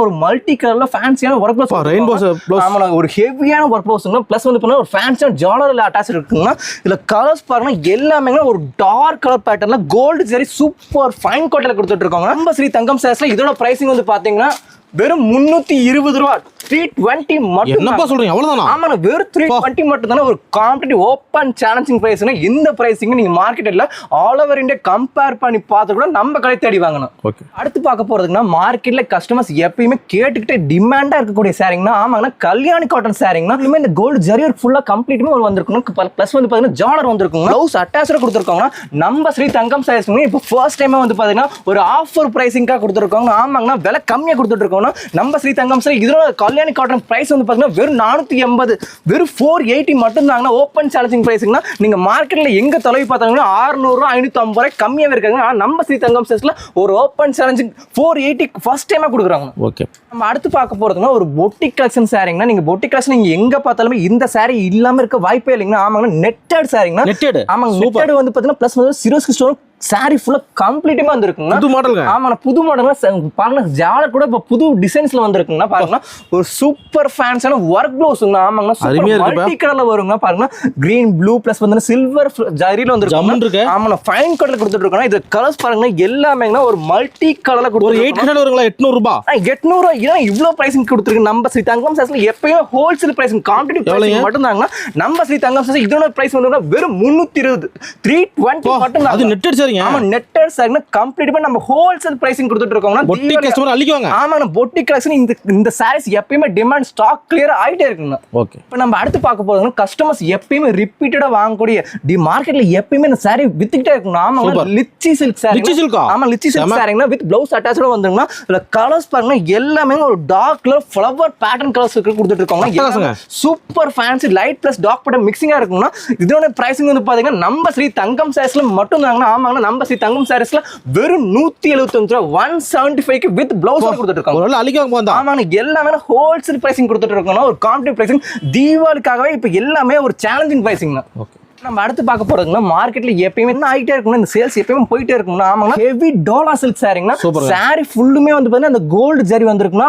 ஒரு மல்டி கலர்ல ஃபேன்சியான ஒர்க் அப்பா, rainbow blouse. ஆமா ஒரு ஹெவியான ஒர்க் ப்ளவுஸுங்க ப்ளஸ் வந்து பார்த்தீங்கன்னா ஒரு ஃபேன்சியான ஜாலரில் அட்டாச் இருக்குங்க இதுல கலர்ஸ் பாருங்க எல்லாமே ஒரு டார்க் கலர் பேட்டர்ல கோல்டு ஜெரி சூப்பர் ஃபைன் கோட்டில் கொடுத்துட்டு இருக்காங்க நம்ம ஸ்ரீ தங்கம் சாஸ்ல இதோட பிரைசிங் வந்து பாத்தீங்கன்னா வெறும் முந்நூத்தி இருபது ரூபா. த்ரீ டுவெண்ட்டி மட்டும் என்னப்பா சொல்றீங்க? அவ்வளவுதானா? ஆமாண்ணா வெறும் த்ரீ டுவெண்ட்டி மட்டும் தானே ஒரு காம்படிட்டிவ் ஓப்பன் சேலஞ்சிங் ப்ரைஸ்னா இந்த ப்ரைஸிங் நீங்க மார்க்கெட்டில் ஆல் ஓவர் இந்தியா கம்பேர் பண்ணி பார்த்து கூட நம்ம கடை தேடி வாங்கணும். ஓகே அடுத்து பார்க்க போறதுன்னா மார்க்கெட்ல கஸ்டமர்ஸ் எப்பயுமே கேட்டுக்கிட்டே டிமாண்டா இருக்கக்கூடிய சாரிங்னா ஆமாங்கண்ணா கல்யாணி காட்டன் சாரிங்னா இனிமே இந்த கோல்டு ஜரியர் ஃபுல்லா கம்ப்ளீட்டுமே ஒரு வந்திருக்கணும். ப்ளஸ் வந்து பாத்தீங்கன்னா ஜாலர் வந்திருக்கும் ப்ளவுஸ் அட்டாச்சோட கொடுத்துருக்காங்கன்னா நம்ம ஸ்ரீ தங்கம் சாரீஸ்ங்க இப்போ ஃபர்ஸ்ட் டைம் வந்து பாத்தீங்கன்னா ஒரு ஆஃபர் பிரைசிங்காக கொடுத்துருக்காங்க ஆமாங்கண்ணா விலை கம்மியா கொடுத்துட்டு இருக்கோம்னா நம்ம ஸ்ரீ தங்கம் சாரி இதோட கல்யாணி காட்டன் பிரைஸ் வந்து பாத்தீங்கன்னா வெறும் நானூத்தி எண்பது வெறும் ஃபோர் எயிட்டி மட்டும் தாங்கன்னா ஓப்பன் சேலஞ்சிங் பிரைஸிங்னா நீங்க மார்க்கெட்ல எங்க தொலைவி பார்த்தாங்கன்னா ஆறுநூறுவா ஐநூத்தி ஐம்பது ரூபாய் கம்மியாவே இருக்காங்க ஆனா நம்ம ஸ்ரீ தங்கம் சாரீஸ்ல ஒரு open challenging four eighty first டைமா கொடுக்குறாங்க ஓகே நம்ம அடுத்து பார்க்க போறதுன்னா ஒரு பொட்டிக் கலெக்ஷன் சாரிங்கன்னா நீங்க பொட்டிக் கலெக்ஷன் நீங்க எங்க பார்த்தாலுமே இந்த saree இல்லாம இருக்க வாய்ப்பே இல்லைங்கன்னா ஆமாங்க நெட்டட் சாரிங்கன்னா Netted? ஆமாங்க. நெட்டட் வந்து பாத்தீங்கன்னா ப்ளஸ் வந்து சிரோஸ்க்கு ஸ்டோன் சாரி ஃபுல்லா கம்ப்ளீட்டுமா வந்திருக்குங்க புது மாடலுங்க ஆமாண்ணா புது மாடல்ல பாருங்க ஜாலர் கூட இப்போ புது டிசைன்ஸ்ல வந்திருக்குங்கண்ணா பாருங்க ஒரு சூப்பர் ஃபேன்ஸான ஒர்க் ப்ளவுஸுங்க ஆமாங்கண்ணா. மல்டி கலர்ல வருங்க பாருங்க கிரீன் ப்ளூ ப்ளஸ் வந்து சில்வர் ஜரியில. வந்திருக்கு ஆமாண்ணா ஃபைன் கலர்ல கொடுத்துட்டு இருக்கோம் இது கலர்ஸ் பாருங்க எல்லாமேங்கண்ணா ஒரு மல்டி கலர்ல ஒரு எயிட் ஹண்ட்ரட் வருங்களா? எட்நூறு ரூபாய் எட்நூறு ஏன் இவ்வளோ பிரைசிங் கொடுத்துருக்கு. நம்ம ஸ்ரீ தங்கம் சாஸ்ல எப்பயும் ஹோல்சேல் பிரைசிங் காம்படிட்டிவ்? பிரைசிங் மட்டும் தாங்க நம்ம ஸ்ரீ தங்கம் சாஸ் இதோட பிரைஸ் வந்து வெறும் முந்நூத்தி இருபது த்ரீ டுவெண்ட்டி மட்டும் அது நெட்டட் சரிங்க ஆமா நெட்டட் சார்னா கம்ப்ளீட்டா நம்ம ஹோல்சேல் பிரைசிங் கொடுத்துட்டு இருக்கோம்னா பொட்டி கஸ்டமர் அள்ளிக்குவாங்க ஆமாண்ணா பொட்டி கலெக்ஷன் இந்த இந்த சாரீஸ் எப்பயுமே டிமாண்ட் ஸ்டாக் கிளியர் ஆயிட்டே இருக்குங்க ஓகே இப்போ நம்ம அடுத்து பார்க்க போறதுன்னா கஸ்டமர்ஸ் எப்பயுமே ரிப்பீட்டடா வாங்கக்கூடிய டி மார்க்கெட்ல எப்பயுமே இந்த சாரி வித்துக்கிட்டே இருக்கணும் ஆமா. லிச்சி சில்க் சாரி லிச்சி ஆ? ஆமா லிச்சி சில்க் செம. சாரிங்கன்னா வித் பிளவுஸ் அட்டாச்சோட வந்துருங்கன்னா இதுல கலர்ஸ் பாருங்க எல்லாமே ஒரு dark colour flower pattern colours இருக்கு கொடுத்துட்டு. இருக்காங்க super fancy light plus dark pattern மிக்சிங்கா இருக்கும்னா இதோட பிரைசிங் வந்து பாத்தீங்கன்னா நம்ம ஸ்ரீ தங்கம் சாரீஸ்ல மட்டும் தாங்கன்னா ஆமாங்க நம்ம ஸ்ரீ தங்கம் சாரீஸ்ல வெறும் நூத்தி எழுபத்தஞ்சு ரூபா ஒன் செவன்டி ஃபைவ்க்கு வித் பிளவுஸ் கொடுத்துட்டு இருக்காங்க. ஒரு போந்தா ஆமாங்க எல்லாமே ஹோல்சேல் பிரைசிங் கொடுத்துட்டு இருக்கோம்னா ஒரு காம்படிட்டிவ் பிரைசிங் தீபாவளிக்காகவே இப்போ எல்லாமே ஒரு சேலஞ்சிங் பிரைசிங் ஓகே. நம்ம அடுத்து பார்க்க போறதுன்னா மார்க்கெட்ல எப்பயுமே என்ன ஆகிட்டே இருக்கணும் இந்த சேல்ஸ் எப்பயுமே போயிட்டே இருக்கணும் ஆமாங்க ஹெவி டோலா சில்க் சாரிங்கன்னா. சாரி ஃபுல்லுமே வந்து பாத்தீங்கன்னா அந்த கோல்டு ஜரி வந்திருக்குன்னா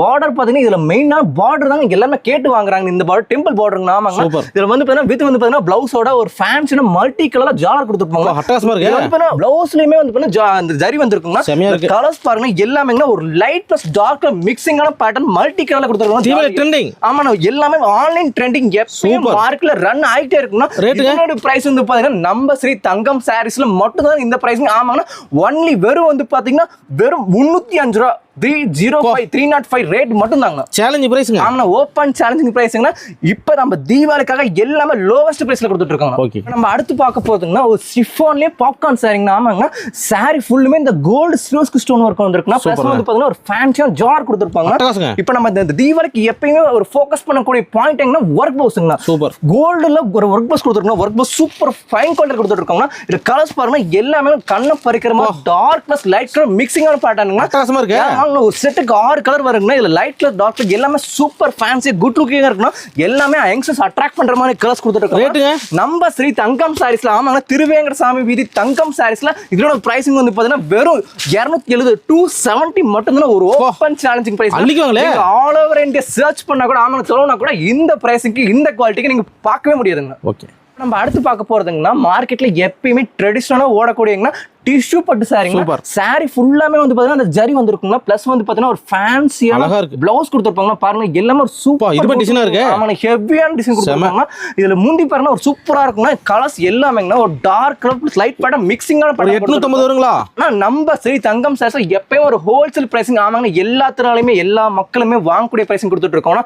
பார்டர் பாத்தீங்கன்னா இதுல மெயினா பார்டர் தாங்க எல்லாமே கேட்டு வாங்குறாங்க இந்த பார்டர் டெம்பிள் பார்டருங்க ஆமாங்க. இதுல வந்து பாத்தீங்கன்னா வித் வந்து பாத்தீங்கன்னா பிளவுஸோட ஒரு ஃபேன்ஸின மல்டி கலர்ல ஜாலர் கொடுத்துருப்பாங்க அட்டகாசமா இருக்கு. பிளவுஸ்லயுமே வந்து பாத்தீங்கன்னா ஜா- அந்த ஜரி வந்திருக்குங்க செமையா இருக்கு. கலர்ஸ் பாருங்க எல்லாமே ஒரு லைட் பிளஸ் டார்க் மிக்சிங்கான பேட்டர்ன் மல்டி கலர்ல கொடுத்துருக்காங்க ட்ரெண்டிங் ஆமா எல்லாமே ஆன்லைன் ட்ரெண்டிங் எப்பயும். மார்க்கெட்ல ரன் ஆயிட்டே இருக்கும்னா Rate-ங்க? இதனோட பிரைஸ் வந்து பாத்தீங்கன்னா நம்ம ஸ்ரீ தங்கம் சாரீஸ்ல மட்டும் தான் இந்த பிரைஸ் ஆமாங்கன்னா ஒன்லி வெறும் வந்து பாத்தீங்கன்னா வெறும் முன்னூத்தி அஞ்சு ரூபா three zero five three nought five rate மட்டும் தாங்க சேலஞ்ச் பிரைஸ்ங்க ஆமா ஓப்பன் சேலஞ்சிங் பிரைஸ்ங்கன்னா இப்போ நம்ம தீபாவளிக்காக எல்லாமே லோவஸ்ட் பிரைஸ்ல கொடுத்துட்டு. இப்ப நம்ம அடுத்து பார்க்க போறதுங்கன்னா ஒரு சிஃபான்லயே பாப்கார்ன் சாரிங்க ஆமாங்க சாரி ஃபுல்லுமே இந்த கோல்டு ஸ்லோஸ்க்கு ஸ்டோன் ஒர்க் வந்திருக்குன்னா ப்ளஸ். வந்து பாத்தீங்கன்னா ஒரு ஃபேன்சியா ஜார் கொடுத்துருப்பாங்க. இப்போ நம்ம இந்த தீபாவளிக்கு எப்பயுமே ஒரு ஃபோக்கஸ் பண்ணக்கூடிய பாயிண்ட் எங்கன்னா ஒர்க் பவுஸ்ங்கண்ணா சூப்பர். கோல்டுல ஒரு ஒர்க் பஸ் கொடுத்துருக்கோம் ஒர்க் பஸ் சூப்பர் ஃபைன் குவாலிட்டி இது கலர்ஸ் பாருங்க எல்லாமே கண்ணை பறிக்கிற மாதிரி டார்க் பிளஸ் லைட் மிக்சிங்கான பேட்டர்னுங்க இருக்கு. ஆமாங்க, ஒரு செட்டுக்கு ஆறு கலர் வருங்கண்ணா. இதுல லைட் கலர் டார்க் கலர் எல்லாமே சூப்பர் ஃபேன்சி குட் லுக்கிங்கா இருக்கணும் எல்லாமே யங்ஸ்டர்ஸ் அட்ராக்ட் பண்ற மாதிரி கலர்ஸ் ரேட்டுங்க? நம்ம ஸ்ரீ தங்கம் சாரீஸ்ல ஆமாங்க திருவேங்கட சாமி வீதி தங்கம் சாரீஸ்ல இதோட பிரைசிங் வந்து பாத்தீங்கன்னா வெறும் இருநூத்தி எழுபது டூ செவன்ட்டி மட்டும் தான் ஒரு ஓப்பன் சேலஞ்சிங் பிரைஸ் அள்ளிக்குவாங்களே. ஆல் ஓவர் இந்தியா சர்ச் பண்ணா கூட ஆமாங்க சொல்லணும்னா கூட இந்த பிரைஸுக்கு இந்த குவாலிட்டிக்கு நீங்க பார்க்கவே முடியாதுங்க ஓகே நம்ம அடுத்து பார்க்க போறதுங்கன்னா மார்க்கெட்ல எப்பயுமே ட்ரெடிஷனலா ஓடக்கூடியங்கன்னா டிஷ்யூ பட்டு சாரிங்க. சாரி ஃபுல்லாமே வந்து பாத்தீங்கன்னா அந்த ஜரி வந்திருக்குங்க பிளஸ் வந்து பாத்தீங்கன்னா ஒரு ஃபேன்சியான அழகா இருக்கு. பிளவுஸ் கொடுத்துருப்பாங்க பாருங்க எல்லாமே ஒரு சூப்பர் இது ஆ இருக்கு? ஆமாங்க ஹெவியான டிசைன் கொடுத்துருக்காங்க இதுல முந்தி பாருங்க ஒரு சூப்பரா இருக்குங்க கலர்ஸ் எல்லாமேங்க ஒரு டார்க் கலர் லைட் பேட்டர் மிக்சிங்கான படம் எட்நூத்தம்பது வருங்களா? நம்ம சரி தங்கம் சார் எப்பயும் ஒரு ஹோல்சேல் பிரைசிங் ஆமாங்க எல்லாத்தினாலுமே எல்லா மக்களுமே வாங்கக்கூடிய பிரைசிங் கொடுத்துட்டு இருக்கோம்.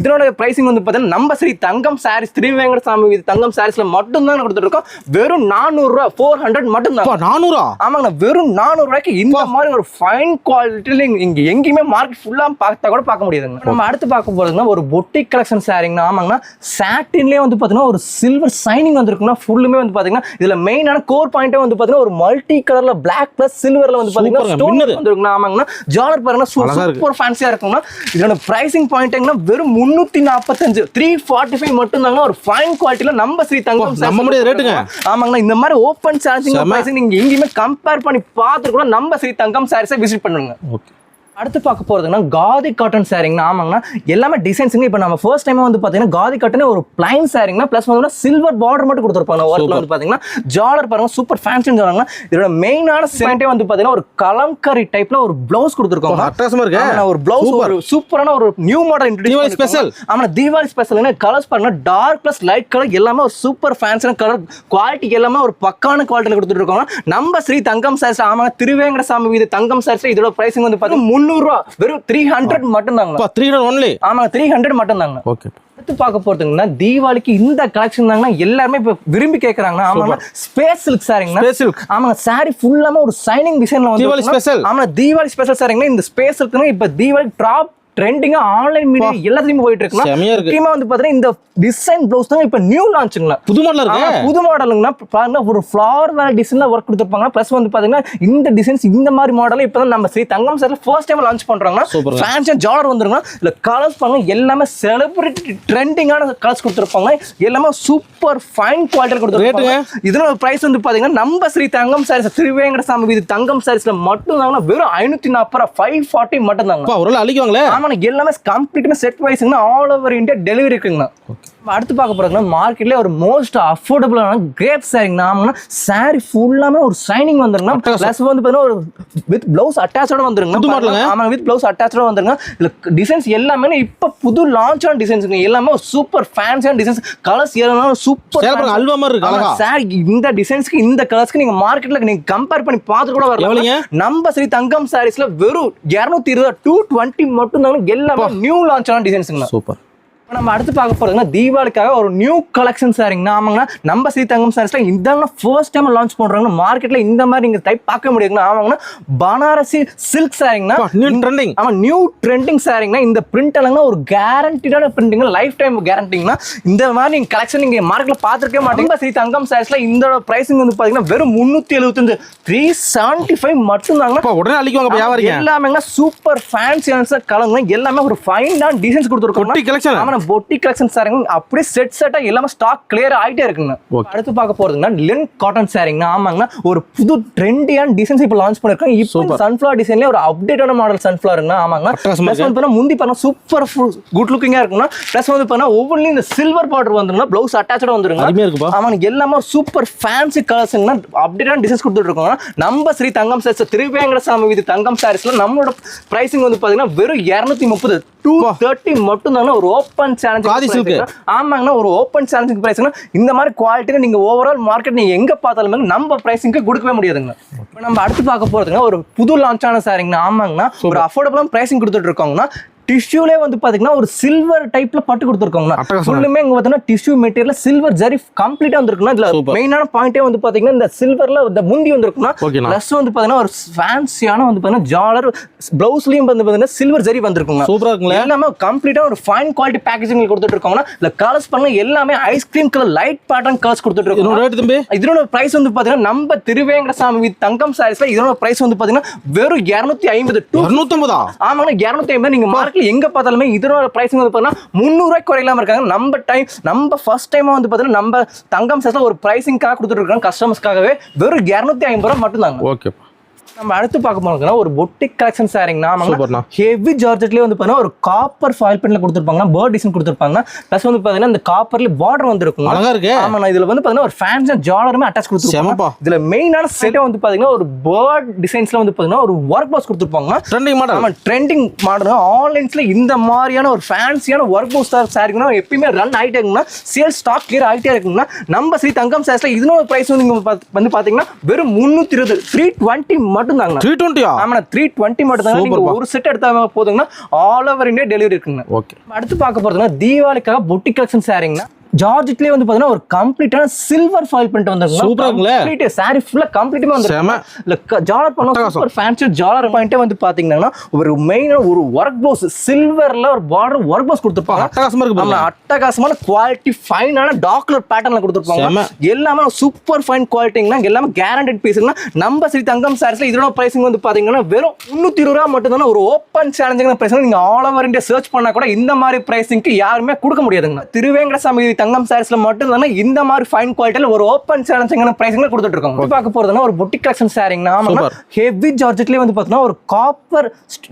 இதனோட பிரைசிங் வந்து பார்த்தீங்கன்னா நம்ம ஸ்ரீ தங்கம் சாரீஸ் திருவேங்கட சாமி தங்கம் சாரீஸ்ல மட்டும் தான் கொடுத்துட்டு இருக்கோம். வெறும் நானூறு ரூபா ஃபோர் ஹண்ட்ரட் மட்டும் தான் நானூறா? ஆமாங்க வெறும் நானூறு ரூபாய்க்கு இந்த மாதிரி ஒரு ஃபைன் குவாலிட்டியில இங்க எங்கேயுமே மார்க்கெட் ஃபுல்லா பார்த்தா கூட பார்க்க முடியாதுங்க நம்ம அடுத்து பார்க்க போறதுன்னா ஒரு பொட்டிக் கலெக்ஷன் சாரிங்கண்ணா ஆமாங்கண்ணா. சாட்டின்லேயே வந்து பார்த்தீங்கன்னா ஒரு சில்வர் சைனிங் வந்திருக்குன்னா ஃபுல்லுமே வந்து பார்த்தீங்கன்னா இதுல மெயினான கோர் பாயிண்டே வந்து பார்த்தீங்கன்னா ஒரு மல்டி கலர்ல பிளாக் பிளஸ் சில்வர்ல வந்து பார்த்தீங்கன்னா Superங்க, ஸ்டோன். வந்துருக்குண்ணா ஆமாங்கண்ணா. ஜாலர் பாருங்கன்னா. சூப்பர் ஃபேன்சியா இருக்குங்கண்ணா. இதோட பிரைசிங் பாயிண்ட்னா வெறும் முன்னூத்தி நாற்பத்தஞ்சு த்ரீ ஃபார்ட்டி ஃபைவ் மட்டும் தாங்க ஒரு ஃபைன் குவாலிட்டியில நம்ம ஸ்ரீ தங்கம் சாரீஸ் முடியாத ரேட்டுங்க. ஆமாங்கண்ணா இந்த மாதிரி ஓப்பன் சார்ஜிங் நீங்க எங்கேயுமே கம்பேர் பண்ணி பார்த்துட்டு கூட நம்ம ஸ்ரீ தங்கம் சாரீஸை விசிட் பண்ணுங்க. ஓகே அடுத்து பார்க்க போறதுன்னா காதி காட்டன் சாரிங்கண்ணா ஆமாங்கண்ணா. எல்லாமே டிசைன்ஸுங்க இப்போ நம்ம ஃபர்ஸ்ட் டைம் வந்து பார்த்தீங்கன்னா காதி காட்டன் ஒரு பிளைன் சாரிங்கண்ணா ப்ளஸ் வந்து சில்வர் பார்டர் மட்டும் கொடுத்துருப்பாங்க. ஒர்க்கில் வந்து பார்த்தீங்கன்னா ஜாலர் பாருங்க சூப்பர் ஃபேன்சின்னு சொல்றாங்க இதோட மெயினான சென்டே வந்து பார்த்தீங்கன்னா ஒரு கலம்கரி டைப்ல ஒரு பிளவுஸ் கொடுத்துருக்கோங்க அட்டகாசமா இருக்கு. ஒரு பிளவுஸ். ஒரு சூப்பரான ஒரு new model introduce Deepavali special. ஆமா தீபாவளி ஸ்பெஷல் கலர்ஸ் பாருங்க டார்க் பிளஸ் லைட் கலர் எல்லாமே ஒரு சூப்பர் ஃபேன்ஸான கலர் குவாலிட்டி எல்லாமே ஒரு பக்கான குவாலிட்டியில் கொடுத்துட்டு இருக்கோம். நம்ம ஸ்ரீ தங்கம் சார்ஸ் ஆமாங்க திருவேங்கட சாமி வீது தங்கம் சார்ஸ் இதோட பிரைசிங் வந்து பார்த்தீங்கன்னா முந்நூறுரூவா வெறும் த்ரீ ஹண்ட்ரட் மட்டும் தாங்க த்ரீ ஹண்ட்ரட் ஒன்லி ஆமாங்க த்ரீ ஹண்ட்ரட் மட்டும் தாங்க ஓகே அடுத்து பார்க்க போறதுங்கன்னா தீபாவளிக்கு இந்த கலெக்ஷன் தாங்கன்னா எல்லாருமே இப்போ விரும்பி கேட்கறாங்கன்னா ஆமாங்க ஸ்பேஸ் சில்க் சாரிங்கண்ணா silk. ஆமாங்க சாரி ஃபுல்லாமே ஒரு சைனிங் டிசைன்ல வந்து தீபாவளி special. ஆமா தீபாவளி ஸ்பெஷல் சாரிங்கன்னா இந்த ஸ்பேஸ் இருக்குன்னா இப்போ தீபாவளி ட்ராப் ட்ரெண்டிங்கா ஆன்லைன் மீடியா எல்லாத்துலயுமே போயிட்டு இருக்குன்னா செமையா இருக்கு. முக்கியமா வந்து பாத்தீங்கன்னா இந்த டிசைன் ப்ளவுஸ் தான் இப்போ நியூ லான்ச்சுங்களா புது மாடலா இருக்கு? புது மாடலுங்கன்னா பாருங்க ஒரு ஃப்ளவர் வேற டிசைன்ல ஒர்க் கொடுத்துருப்பாங்க. ப்ளஸ் வந்து பாத்தீங்கன்னா இந்த டிசைன்ஸ் இந்த மாதிரி மாடல் இப்பதான் நம்ம ஸ்ரீ தங்கம் சார்ல ஃபர்ஸ்ட் டைம் லான்ச் பண்றாங்க Super. ஃபேன்சி ஜாலர் வந்துருங்க இல்ல கலர்ஸ் பாருங்க எல்லாமே செலிபிரிட்டி ட்ரெண்டிங்கான கலர்ஸ் கொடுத்துருப்பாங்க. எல்லாமே சூப்பர் ஃபைன் குவாலிட்டியில் கொடுத்துருப்பாங்க. இதனோட பிரைஸ் வந்து பாத்தீங்கன்னா நம்ம ஸ்ரீ தங்கம் சாரீஸ் திருவேங்கட சாமி இது தங்கம் சாரீஸ்ல மட்டும் தாங்கன்னா வெறும் ஐநூத்தி நாற்பது ரூபா ஃபைவ் ஃபார்ட்டி மட்டும் தாங்க ஒரு அழிக்குவாங்களே? ஆமாண்ணா எல்லாமே கம்ப்ளீட்டுமே செட் வைஸ்ங்கன்னா ஆல் ஓவர் இந்தியா டெலிவரி இருக்குங்கண்ணா. அடுத்து பார்க்க போறதுன்னா மார்க்கெட்ல ஒரு மோஸ்ட் அஃபோர்டபுளான கிரேப் சாரிங்கண்ணா ஆமாங்கண்ணா சாரி ஃபுல்லாமே ஒரு ஷைனிங் அட்டகாசம். ப்ளஸ் வந்து பார்த்தீங்கன்னா ஒரு வித் பிளவுஸ் அட்டாச்சோட வந்துருங்க? ஆமாங்க வித் பிளவுஸ் அட்டாச்சோட வந்துருங்க இல்ல டிசைன்ஸ் எல்லாமே இப்போ புது லான்ச்சான டிசைன்ஸுங்க எல்லாமே ஒரு சூப்பர் ஃபேன்சியான டிசைன்ஸ் கலர்ஸ் எல்லாமே சூப்பர் அல்வா மாதிரி இருக்கு. சார் இந்த டிசைன்ஸ்க்கு இந்த கலர்ஸ்க்கு நீங்க மார்க்கெட்ல நீங்க கம்பேர் பண்ணி பார்த்து கூட வரலாம்? நம்ம ஸ்ரீ தங்கம் சாரீஸ்ல வெறும் இருநூத்தி இருபது டூ டுவெண்ட்டி மட்டும் எல்லாமே நியூ லான்ச் ஆன டிசைன்ஸுங்க சூப்பர் நம்ம அடுத்து பார்க்க போறதுன்னா தீபாவளிக்காக ஒரு நியூ கலெக்ஷன் சாரிங்கண்ணா ஆமாங்கண்ணா. நம்ம ஸ்ரீ தங்கம் சாரீஸ்ல இதாங்க ஃபர்ஸ்ட் டைம் லான்ச் பண்றாங்க மார்க்கெட்ல இந்த மாதிரி நீங்க டைப் பார்க்க முடியாதுங்கண்ணா. ஆமாங்கண்ணா. பனாரசி சில்க் சாரிங்கண்ணா அப்பா, new trending. ஆமா நியூ ட்ரெண்டிங் சாரிங்கண்ணா இந்த பிரிண்ட் எல்லாம் ஒரு கேரண்டிடான பிரிண்டிங் லைஃப் டைம் கேரண்டிங்னா இந்த மாதிரி நீங்க கலெக்ஷன் நீங்க மார்க்கெட்ல பார்த்துருக்கே மாட்டீங்க. ஸ்ரீ தங்கம் சாரீஸ்ல இந்த பிரைசிங் வந்து பாத்தீங்கன்னா வெறும் முன்னூத்தி எழுபத்தஞ்சு த்ரீ செவன்டி ஃபைவ் மட்டும் தாங்க அப்பா உடனே அழிக்குவாங்க வியாபாரிங்க. எல்லாமே சூப்பர் ஃபேன்சியான கலங்க எல்லாமே ஒரு ஃபைனான டிசைன்ஸ் கொடுத்துருக்கோம் கொட்டி collection. பொட்டி கலெக்ஷன் சாரிங்க அப்படியே செட் செட்டா எல்லாமே ஸ்டாக் கிளியர் ஆயிட்டே இருக்குங்க. அடுத்து பார்க்க போறதுங்கன்னா லென் காட்டன் சாரிங்கண்ணா ஆமாங்கண்ணா ஒரு புது ட்ரெண்டியான டிசைன்ஸ் இப்போ லான்ச் பண்ணிருக்கோம் இப்போ சன்ஃபிளவர் டிசைன்ல ஒரு அப்டேட்டான மாடல் சன்ஃபிளவருங்கண்ணா ஆமாங்க. ப்ளஸ் வந்து பார்த்தா முந்தி பண்ணா சூப்பர் குட் லுக்கிங்கா இருக்குங்க. ப்ளஸ் வந்து பார்த்தா ஒவ்வொன்றுலையும் இந்த சில்வர் பார்டர் வந்துருங்க. ப்ளவுஸ் அட்டாச்சோட வந்துருங்க. அருமையா இருக்குப்பா. ஆமாங்க. எல்லாமே சூப்பர் ஃபேன்சி கலர்ஸ்ங்கன்னா அப்டேட்டான டிசைன்ஸ் கொடுத்துட்டு இருக்கோம் நம்ம ஸ்ரீ தங்கம் சாரீஸ் திருவேங்கட சாமி இது தங்கம் சாரீஸ்ல நம்மளோட பிரைசிங் வந்து பாத்தீங்கன்னா வெறும் இரநூத்தி முப்பது. டூ தேர்ட்டி மட்டும் தாங்க ஒரு ஓப்பன் சேலஞ்ச் காதி. ஆமாங்கண்ணா ஒரு ஓப்பன் சேலஞ்சிங் பிரைஸ்னா இந்த மாதிரி குவாலிட்டியில் நீங்க ஓவரால் மார்க்கெட் நீங்க எங்க பார்த்தாலுமே நம்ம பிரைசிங்க்கு கொடுக்கவே முடியாதுங்க இப்போ நம்ம அடுத்து பார்க்க போறதுங்க ஒரு புது லான்ச் ஆன சாரிங்கண்ணா ஆமாங்கண்ணா ஒரு அஃபோர்டபுளான பிரைசிங் கொடுத்துட்டு இருக்கோங்கண்ணா. டிஷ்யூலே வந்து பாத்தீங்கன்னா ஒரு சில்வர் டைப்ல பட்டு கொடுத்துருக்கோங்கண்ணா. அட்டகாசம். ஃபுல்லுமே இங்க பார்த்தீங்கன்னா டிஷ்யூ மெட்டீரியல் சில்வர் ஜரி கம்ப்ளீட்டா வந்திருக்குன்னா இதுல. மெயினான பாயிண்டே வந்து பாத்தீங்கன்னா இந்த சில்வர்ல இந்த முந்தி வந்திருக்குன்னா. ப்ளஸ் வந்து பாத்தீங்கன்னா ஒரு ஃபேன்சியான வந்து பாத்தீங்கன்னா ஜாலர் பிளவுஸ்லயும் வந்து பாத்தீங்கன்னா சில்வர் ஜரி வந்திருக்குங்க சூப்பரா இருக்குங்களே. எல்லாமே கம்ப்ளீட்டா ஒரு ஃபைன் குவாலிட்டி பேக்கேஜிங் கொடுத்துட்டு இருக்கோம்னா இல்ல கலர்ஸ் பாருங்க எல்லாமே ice cream colour light pattern colours கொடுத்துட்டு இருக்கோம் ரேட் தம்பி? இதனோட பிரைஸ் வந்து பாத்தீங்கன்னா நம்ம திருவேங்கட சாமி தங்கம் சாரீஸ்ல இதனோட பிரைஸ் வந்து பாத்தீங்கன்னா வெறும் 250 ஐம்பது இரநூத்தம்பதா? ஆமாங்க இரநூத்தி ஐம்பது. நீங்க வரைக்கும் எங்க பார்த்தாலுமே இதனோட பிரைஸ் வந்து பார்த்தீங்கன்னா முந்நூறுரூவாய்க்கு குறையிலாம இருக்காங்க. நம்ம டைம் நம்ம ஃபர்ஸ்ட் டைம் வந்து பார்த்தீங்கன்னா நம்ம தங்கம் சாஸ்ல ஒரு பிரைசிங்காக கொடுத்துட்டு இருக்கோம் கஸ்டமர்ஸ்க்காகவே வெறும் இரநூத்தி ஐம்பது ரூபா மட்டும்தாங்க. ஓகே நம்ம அடுத்து பார்க்க போனோம்னா ஒரு பொட்டிக் கலெக்ஷன் சாரிங்கண்ணா. ஹெவி ஜார்ஜெட்லேயே வந்து பார்த்தீங்கன்னா ஒரு காப்பர் ஃபாயில் பிரிண்ட்ல கொடுத்துருப்பாங்க பேர்ட் டிசைன் கொடுத்துருப்பாங்க ப்ளஸ் வந்து பார்த்தீங்கன்னா இந்த காப்பர்ல பார்டர் வந்துருக்கும் அழகா இருக்கு. ஆமாண்ணா இதுல வந்து பார்த்தீங்கன்னா ஒரு ஃபேன்ஸ் ஜாலருமே அட்டாச் கொடுத்துருப்பாங்க. இதுல மெயினான செட்டே வந்து பார்த்தீங்கன்னா ஒரு பேர்ட் டிசைன்ஸ்ல வந்து பார்த்தீங்கன்னா ஒரு ஒர்க் பாக்ஸ் கொடுத்துருப்பாங்க. ட்ரெண்டிங் மாடல் ஆமா ட்ரெண்டிங் மாடல் ஆன்லைன்ஸ்ல இந்த மாதிரியான ஒரு ஃபேன்சியான ஒர்க் பவுஸ் சாரிக்குன்னா எப்பயுமே ரன் ஆகிட்டே இருக்குன்னா சேல் ஸ்டாக் கிளியர் ஆகிட்டே இருக்குன்னா நம்ம ஸ்ரீ தங்கம் சாஸ்ல இதனோட பிரைஸ் வந்து நீங்க பாத்து- வந்து பாத்தீங்கன்னா வெறும் முந்நூத்தி இருபது த்ரீ டுவெண்ட்டி மட்டும் தாங்க த்ரீ டுவெண்ட்டியா ஆமா த்ரீ டுவெண்ட்டி மட்டும் தாங்க. ஒரு செட் எடுத்தா போதுங்கன்னா ஆல் ஓவர் இந்தியா டெலிவரி இருக்குங்க ஓகே அடுத்து பார்க்க போறதுன்னா தீபாவளிக்காக பொட்டி கலெக்ஷன் சாரிங்கண்ணா ஜார்ஜெட்லயே வந்து பாத்தீங்கன்னா ஒரு கம்ப்ளீட்டான சில்வர் ஃபாயில் பண்ணிட்டு ஆ இருக்குல்ல? கம்ப்ளீட் சாரி ஃபுல்லா கம்ப்ளீட்டுமே வந்து செம. இல்ல ஜாலர் பண்ண. சூப்பர் ஃபேன்சி ஜாலர் பாயிண்டே வந்து பாத்தீங்கன்னா ஒரு மெயினா ஒரு ஒர்க் ப்ளவுஸ் சில்வர்ல ஒரு பார்டர் ஒர்க் ப்ளவுஸ் கொடுத்துருப்பாங்க அட்டகாசமா இருக்கு ஆமா பாருங்க. அட்டகாசமான குவாலிட்டி ஃபைனான டார்க் கலர் பேட்டர்ன்ல. கொடுத்துருப்பாங்க எல்லாமே சூப்பர் ஃபைன் குவாலிட்டிங்கன்னா எல்லாமே கேரண்டட் பீஸ்னா நம்ம ஸ்ரீ தங்கம் சாரீஸ்ல இதோட பிரைசிங் வந்து பாத்தீங்கன்னா வெறும் முன்னூத்தி இருபது ரூபா மட்டும் தானே ஒரு ஓப்பன் சேலஞ்சிங் பிரைஸ் நீங்க ஆல் ஓவர் இந்தியா சர்ச் பண்ணா கூட இந்த மாதிரி பிரைசிங்க்கு யாருமே கொடுக்க முடியாதுங்க திருவேங்கடசாமி தங்கம் சாரீஸ்ல மட்டும் தானே இந்த மாதிரி ஃபைன் குவாலிட்டியில ஒரு ஓப்பன் சேலஞ்சிங்கான பிரைசிங்ல கொடுத்துட்டு இருக்கோம் பார்க்க போறதுன்னா ஒரு பொட்டிக் கலெக்ஷன் Super. ஹெவி ஜார்ஜெட்லயே வந்து பாத்தீங்கன்னா ஒரு காப்பர்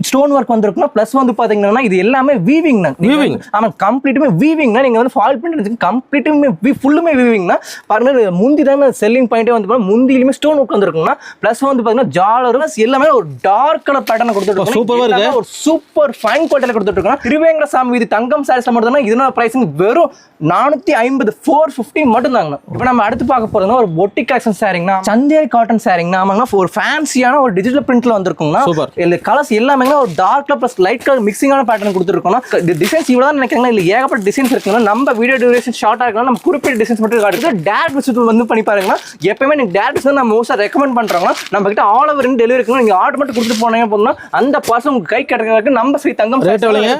ஸ்டோன் ஒர்க் வந்திருக்குன்னா ப்ளஸ் வந்து பாத்தீங்கன்னா இது எல்லாமே வீவிங் Weaving. ஆமா கம்ப்ளீட்டுமே வீவிங்னா நீங்க வந்து ஃபால் பண்ணிட்டு கம்ப்ளீட்டுமே ஃபுல்லுமே வீவிங்னா பாருங்க முந்தி தானே செல்லிங் பாயிண்டே வந்து முந்திலுமே ஸ்டோன் ஒர்க் வந்திருக்குன்னா ப்ளஸ் வந்து பாத்தீங்கன்னா ஜாலரும் எல்லாமே ஒரு டார்க் கலர் பேட்டர்ன் கொடுத்துட்டு சூப்பரா இருக்கு. ஒரு சூப்பர் ஃபைன் குவாலிட்டியில கொடுத்துட்டு இருக்கோம். திருவேங்கட சாமி இது தங்கம் சாரீஸ்ல மட்டும் தான் இதனோட பிரைசிங் வெறும் நானூத்தி ஐம்பது ஃபோர் ஃபிஃப்டி மட்டும் தாங்க இப்போ நம்ம அடுத்து பார்க்க போறதுன்னா ஒரு பொட்டி கலெக்ஷன் சாரிங்கண்ணா சந்தேரி காட்டன் சாரிங்கண்ணா ஆமாங்கண்ணா. ஒரு ஃபேன்சியான ஒரு டிஜிட்டல் பிரிண்ட்ல Super. இல்ல கலர்ஸ் எல்லாமே ஒரு டார்க்ல ப்ளஸ் லைட் கலர் மிக்சிங்கான பேட்டர்ன் கொடுத்துருக்கோம் இந்த டிசைன்ஸ் இவ்வளவு தான் நினைக்கிறாங்க இல்ல ஏகப்பட்ட டிசைன்ஸ் இருக்குன்னா நம்ம வீடியோ டியூரேஷன் ஷார்ட்டா இருக்கலாம் நம்ம குறிப்பிட்ட டிசைன்ஸ் மட்டும் காட்டுறது டேரக்ட் விசிட் வந்து பண்ணி பாருங்கன்னா எப்பயுமே நீங்க டேரக்ட் விசிட் நம்ம மோஸ்டா ரெக்கமெண்ட் பண்றாங்கன்னா நம்ம கிட்ட ஆல் ஓவர் டெலிவரி இருக்குன்னா நீங்க ஆர்டர் மட்டும் கொடுத்துட்டு போனீங்க போதுன்னா அந்த பர்சன் உங்க கை கிடைக்கிறதுக்கு நம்ம ஸ்ரீ தங்கம்?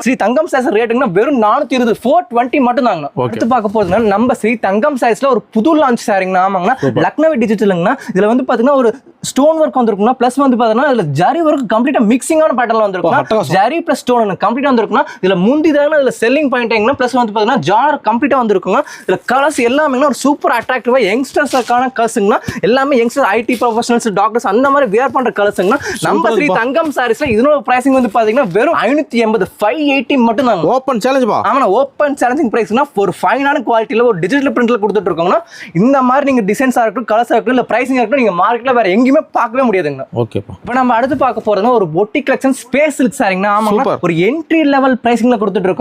ஸ்ரீ தங்கம் சாஸ் ரேட்டுங்கன்னா வெறும் நானூத்தி இருபது ஃபோர் டுவெண்ட்டி மட்டும் தாங்க அடுத்து பார்க்க போறதுன்னா நம்ம ஸ்ரீ தங்கம் சாய்ஸ்ல ஒரு புது லான்ச் சாரிங்கண்ணா ஆமாங்கண்ணா. லக்னவி டிஜிட்டலுங்கண்ணா இதுல வந்து பாத்தீங்கன்னா ஒரு ஸ்டோன் ஒர்க் வந்திருக்குன்னா பிளஸ் வந்து பாத்தீங்கன்னா இதுல ஜரி ஒர்க் கம்ப்ளீட்டா மிக்சிங்கான பேட்டர்ல வந்திருக்கும். ஜரி பிளஸ் ஸ்டோன் கம்ப்ளீட்டா வந்திருக்குன்னா இதுல முந்தி தானே இதுல செல்லிங் பாயிண்ட் பிளஸ் வந்து பாத்தீங்கன்னா ஜார் கம்ப்ளீட்டா வந்திருக்குங்க இதுல கலர்ஸ் எல்லாமே ஒரு சூப்பர் அட்ராக்டிவா யங்ஸ்டர்ஸுக்கான கலர்ஸுங்கண்ணா எல்லாமே யங்ஸ்டர் ஐடி ப்ரொஃபஷனல்ஸ் டாக்டர்ஸ் அந்த மாதிரி வேர் பண்ற கலர்ஸுங்கண்ணா நம்ம ஸ்ரீ. தங்கம் சாரீஸ்ல இதனோட பிரைசிங் வந்து பாத்தீங்கன்னா வெறும் ஐநூத்தி எண்பது ஃபைவ் எயிட்டி மட்டும் தாங்க ஓப்பன் சேலஞ்ச் பா. ஆமா ஓப்பன் சேலஞ்சிங் பிரைஸ்னா ஒரு ஃபைனான குவாலிட்டியில ஒரு டிஜிட்டல் பிரிண்ட்ல கொடுத்துட்டு இருக்கோம்னா இந்த மாதிரி நீங்க டிசைன்ஸா இருக்கட்டும் கலர்ஸா இருக்கட்டும் இல்ல பிரைசிங் இருக்கட்டும் நீங்க மார்க்கெட்ல வேற எங்கேயுமே பார்க்கவே முடியாதுங்க ஓகேப்பா இப்போ நம்ம அடுத்து பார்க்க போறதுன்னா ஒரு பொட்டி கலெக்ஷன் ஸ்பேஸ் சில்க் சாரிங்கண்ணா ஆமாங்க. ஒரு என்ட்ரி லெவல் பிரைசிங்ல கொடுத்துட்டு இருக்கு.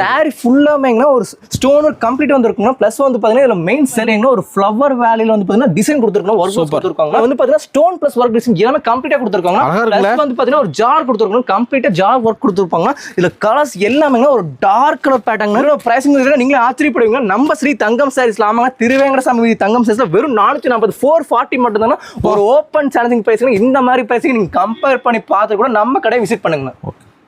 சாரி ஃபுல்லாமேங்கண்ணா ஒரு ஸ்டோன் ஒர்க் கம்ப்ளீட் வந்திருக்குங்க ப்ளஸ் வந்து பாத்தீங்கன்னா இதுல மெயின் சரிங்கன்னா ஒரு ஃப்ளவர் வேலியில வந்து பாத்தீங்கன்னா டிசைன் கொடுத்துருக்கோம் ஒர்க். கொடுத்துருக்காங்க வந்து பாத்தீங்கன்னா ஸ்டோன் ப்ளஸ் ஒர்க் டிசைன் எல்லாமே கம்ப்ளீட்டா கொடுத்துருக்காங்க? ப்ளஸ் வந்து பாத்தீங்கன்னா ஒரு ஜார் கொடுத்துருக்கோம் கம்ப்ளீட்டா ஜார் ஒர்க் கொடுத்துருப்பாங்க இதுல கலர்ஸ் எல்லாமே ஒரு டார்க் கலர் பேட்டர்ன் பிரைசிங் நீங்களே ஆச்சரியப்படுவீங்க நம்ம ஸ்ரீ தங்கம் சாரீஸ்ல ஆமாங்க திருவேங்கட சாமி தங்கம் சாரீஸ்ல வெறும் நானூத்தி நாற்பது ஃபோர் ஃபார்ட்டி மட்டும் தானே ஒரு ஓப்பன் சேலஞ்சிங் பிரைஸ் இந்த மாதிரி பிரைசிங் நீங்க கம்பேர் பண்ணி பார்த்து கூட நம்ம கடையை விசிட் பண்ணுங்க.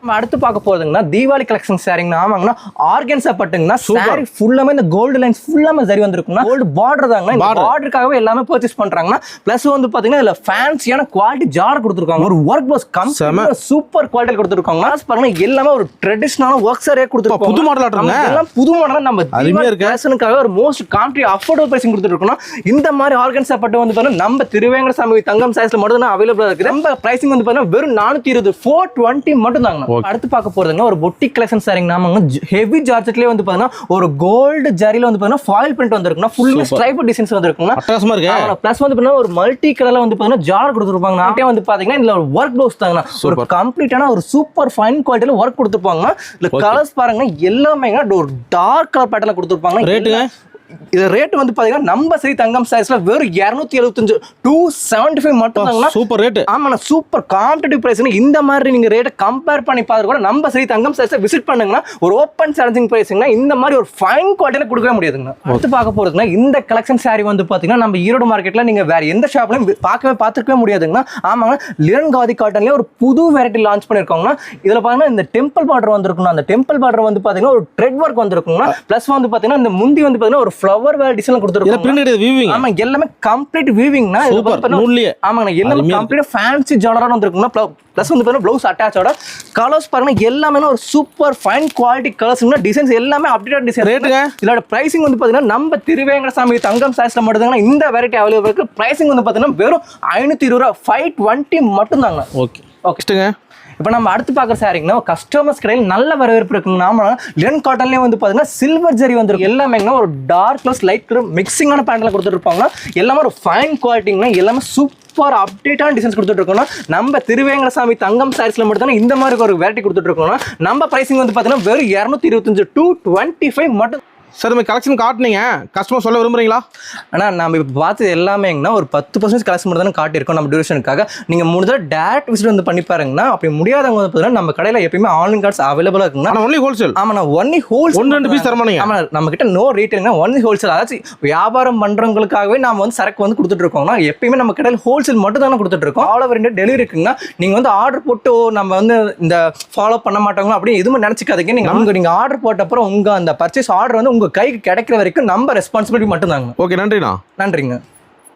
நம்ம அடுத்து பார்க்க போறதுங்கன்னா தீபாவளி கலெக்ஷன் சாரிங்கண்ணா ஆமாங்கண்ணா ஆர்கன்ஸா பட்டுங்கண்ணா சாரி ஃபுல்லாமே இந்த கோல்டு லைன்ஸ் ஃபுல்லாமே சரி வந்திருக்குங்கண்ணா கோல்டு பார்டர் Border. பார்டருக்காகவே எல்லாமே பர்ச்சேஸ் பண்றாங்கன்னா பிளஸ் வந்து பாத்தீங்கன்னா இதுல ஃபேன்சியான குவாலிட்டி ஜார் கொடுத்துருக்காங்க ஒரு ஒர்க் பாஸ் செம. கம் சூப்பர் குவாலிட்டி கொடுத்துருக்காங்க பாருங்க எல்லாமே ஒரு ட்ரெடிஷனல் ஒர்க் சாரியே கொடுத்துருக்காங்க புது ஆட்டுங்க. ஆமா, இதெல்லாம் புது மாடலா நம்ம அருமையா இருக்கு. ஃபேஷனுக்காக ஒரு மோஸ்ட் காம்படி அஃபோர்டபுள் பிரைசிங் கொடுத்துருக்கோம் இந்த மாதிரி ஆர்கன்ஸா பட்டு வந்து பாத்தீங்கன்னா நம்ம திருவேங்கட சாமி தங்கம் சைஸ்ல மட்டும் தான் அவைலபிளா இருக்குது நம்ம பிரைசிங் வந்து பாத்தீங்கன்னா வெறும் நானூத்தி இருபது ஃபோர் டுவெண்ட்டி மட்டும் தாங்க. அடுத்து பார்க்க போறதுங்க ஒரு பொட்டிக் கலெக்ஷன் சாரிங்க நாமங்க ஹெவி ஜார்ஜெட்லயே வந்து பாத்தீங்கன்னா ஒரு கோல்டு ஜரியில வந்து பாத்தீங்கன்னா ஃபாயில் பிரிண்ட் வந்திருக்குன்னா ஃபுல்லா ஸ்ட்ரைப் டிசைன்ஸ் வந்திருக்குங்க அட்டகாசமா இருக்கு. பிளஸ் வந்து பாத்தீங்கன்னா ஒரு மல்டி கலர்ல வந்து பாத்தீங்கன்னா ஜார் கொடுத்துருப்பாங்க. நாட்டே வந்து பாத்தீங்கன்னா இதுல ஒரு ஒர்க் ப்ளவுஸ் தாங்கண்ணா ஒரு. கம்ப்ளீட்டான ஒரு சூப்பர் ஃபைன் குவாலிட்டியில ஒர்க் கொடுத்துருப்பாங்க. இதுல. கலர்ஸ் பாருங்க எல்லாமே ஒரு டார்க் கலர் பேட்டர்ல கொடுத்துருப்பாங்க. ரேட்டுங்க இது ரேட் வந்து பாத்தீங்கன்னா நம்ம ஸ்ரீ தங்கம் சைஸ்ல வெறும் இருநூத்தி எழுபத்தஞ்சு டூ செவன்டி ஃபைவ் மட்டும் சூப்பர் ரேட்டு ஆமாண்ணா சூப்பர் காம்படிட்டிவ் பிரைஸ் இந்த மாதிரி நீங்க ரேட்டை கம்பேர் பண்ணி பார்த்து கூட நம்ம ஸ்ரீ தங்கம் சைஸை விசிட் பண்ணுங்கன்னா ஒரு ஓப்பன் சேலஞ்சிங் பிரைஸ்னா இந்த மாதிரி ஒரு ஃபைன் குவாலிட்டியில கொடுக்கவே முடியாதுங்க அடுத்து பார்க்க போறதுன்னா இந்த கலெக்ஷன் saree வந்து பாத்தீங்கன்னா நம்ம ஈரோடு மார்க்கெட்ல நீங்க வேற எந்த ஷாப்லயும் பார்க்கவே பார்த்துக்கவே முடியாதுங்கண்ணா. ஆமாங்க லியன் காதி காட்டன்லயே ஒரு புது வெரைட்டி லான்ச் பண்ணிருக்காங்கன்னா இதுல பாத்தீங்கன்னா இந்த டெம்பிள் பார்டர் வந்திருக்குங்க அந்த டெம்பிள் பார்டர் வந்து பாத்தீங்கன்னா ஒரு ட்ரெட் ஒர்க் வந்திருக்குங்க பிளஸ் வந்து பாத்தீங்கன்னா இந்த முந்தி வந்து பாத்தீங்கன்னா ஒரு ஃப்ளவர் வேர் டிசைன் கொடுத்துருக்கோம் பிரிண்ட் கிடையாது வீவிங் ஆமா எல்லாமே கம்ப்ளீட் வீவிங்னா சூப்பர் நூல்லையே ஆமாங்க எல்லாமே கம்ப்ளீட் ஃபேன்சி ஜாலரா வந்திருக்குன்னா ப்ளஸ் வந்து பாருங்க ப்ளவுஸ் அட்டாச்சோட கலர்ஸ் பாருங்க எல்லாமே ஒரு சூப்பர் ஃபைன் குவாலிட்டி கலர்ஸ்னா டிசைன்ஸ் எல்லாமே அப்டேட் டிசைன் ரேட்டுங்க? இதோட பிரைசிங் வந்து பாத்தீங்கன்னா நம்ம திருவேங்கட சாமி தங்கம் சாய்ஸ்ல மட்டும் இந்த வெரைட்டி அவைலபிள் இருக்கு பிரைசிங் வந்து பாத்தீங்கன்னா வெறும் ஐநூத்தி இருபது ரூபா ஃபைவ் டுவெண்ட்டி மட்டும் தாங்க ஓகே ஓகே நெக்ஸ்ட்டுங்க இப்போ நம்ம அடுத்து பார்க்குற சாரிங்கன்னா கஸ்டமர்ஸ் கடையில் நல்ல வரவேற்பு இருக்குங்க. நாம லென் காட்டன்லேயே வந்து பார்த்தீங்கன்னா சில்வர் ஜரி வந்துருக்கு. எல்லாமே ஒரு டார்க் ப்ளஸ் லைட் கலர் மிக்சிங்கான பேண்டில் கொடுத்துருப்பாங்க எல்லாமே ஒரு ஃபைன் குவாலிட்டிங்கன்னா எல்லாமே சூப்பர் அப்டேட்டான டிசைன்ஸ் கொடுத்துட்ருக்கோம்னா நம்ம திருவேங்கடசாமி தங்கம் சாரீஸில் மட்டும்தானே இந்த மாதிரி ஒரு வெரைட்டி கொடுத்துட்ருக்கோம்னா நம்ம ப்ரைசிங் வந்து பார்த்தீங்கன்னா வெறும் இரநூத்தி இருபத்தஞ்சு டூ டுவெண்ட்டி ஃபைவ் மட்டும் சார் நம்ம கலெக்ஷன் காட்டுனீங்க. கஸ்டமர் சொல்ல விரும்புறீங்களா? ஆனால் நம்ம இப்போ பார்த்தது எல்லாமேங்கன்னா ஒரு பத்து பர்சன்ட் கலெக்ஷன் மட்டும் தானே காட்டியிருக்கோம் நம்ம டியூரேஷனுக்காக நீங்கள் முடிஞ்சா டேரக்ட் விசிட் வந்து பண்ணி பாருங்கன்னா அப்படி முடியாதவங்க வந்து பார்த்தீங்கன்னா நம்ம கடையில் எப்பயுமே ஆன்லைன் கார்ட்ஸ் அவைலபிளாக இருக்குங்கன்னா ஆனா ஒன்லி ஹோல்சேல் ஆமா நான் ஒன்லி ஹோல்சேல் ஒன்று ரெண்டு பீஸ் தரமானீங்க ஆமா நம்ம கிட்ட நோ ரீட்டைல்னா ஒன்லி ஹோல்சேல் அதாச்சும் வியாபாரம் பண்றவங்களுக்காகவே நாம வந்து சரக்கு வந்து கொடுத்துட்டு இருக்கோம்னா எப்பயுமே நம்ம கடையில் ஹோல்சேல் மட்டும் தானே கொடுத்துட்டு இருக்கோம். ஆல் ஓவர் இந்தியா டெலிவரி இருக்குங்கன்னா நீங்க வந்து ஆர்டர் போட்டு நம்ம வந்து இந்த ஃபாலோ பண்ண மாட்டாங்களோ அப்படி எதுவுமே நினைச்சுக்காதீங்க. நீங்க நமக்கு நீங்க ஆர்டர் போட்ட அப்புறம் உங்க அந்த பர்ச்சேஸ் ஆர்டர் வந்து உங்க கைக்கு கிடைக்கிற வரைக்கும் நம்ம ரெஸ்பான்சிபிலிட்டி மட்டும் தாங்க ஓகே நன்றிண்ணா. நன்றிங்க.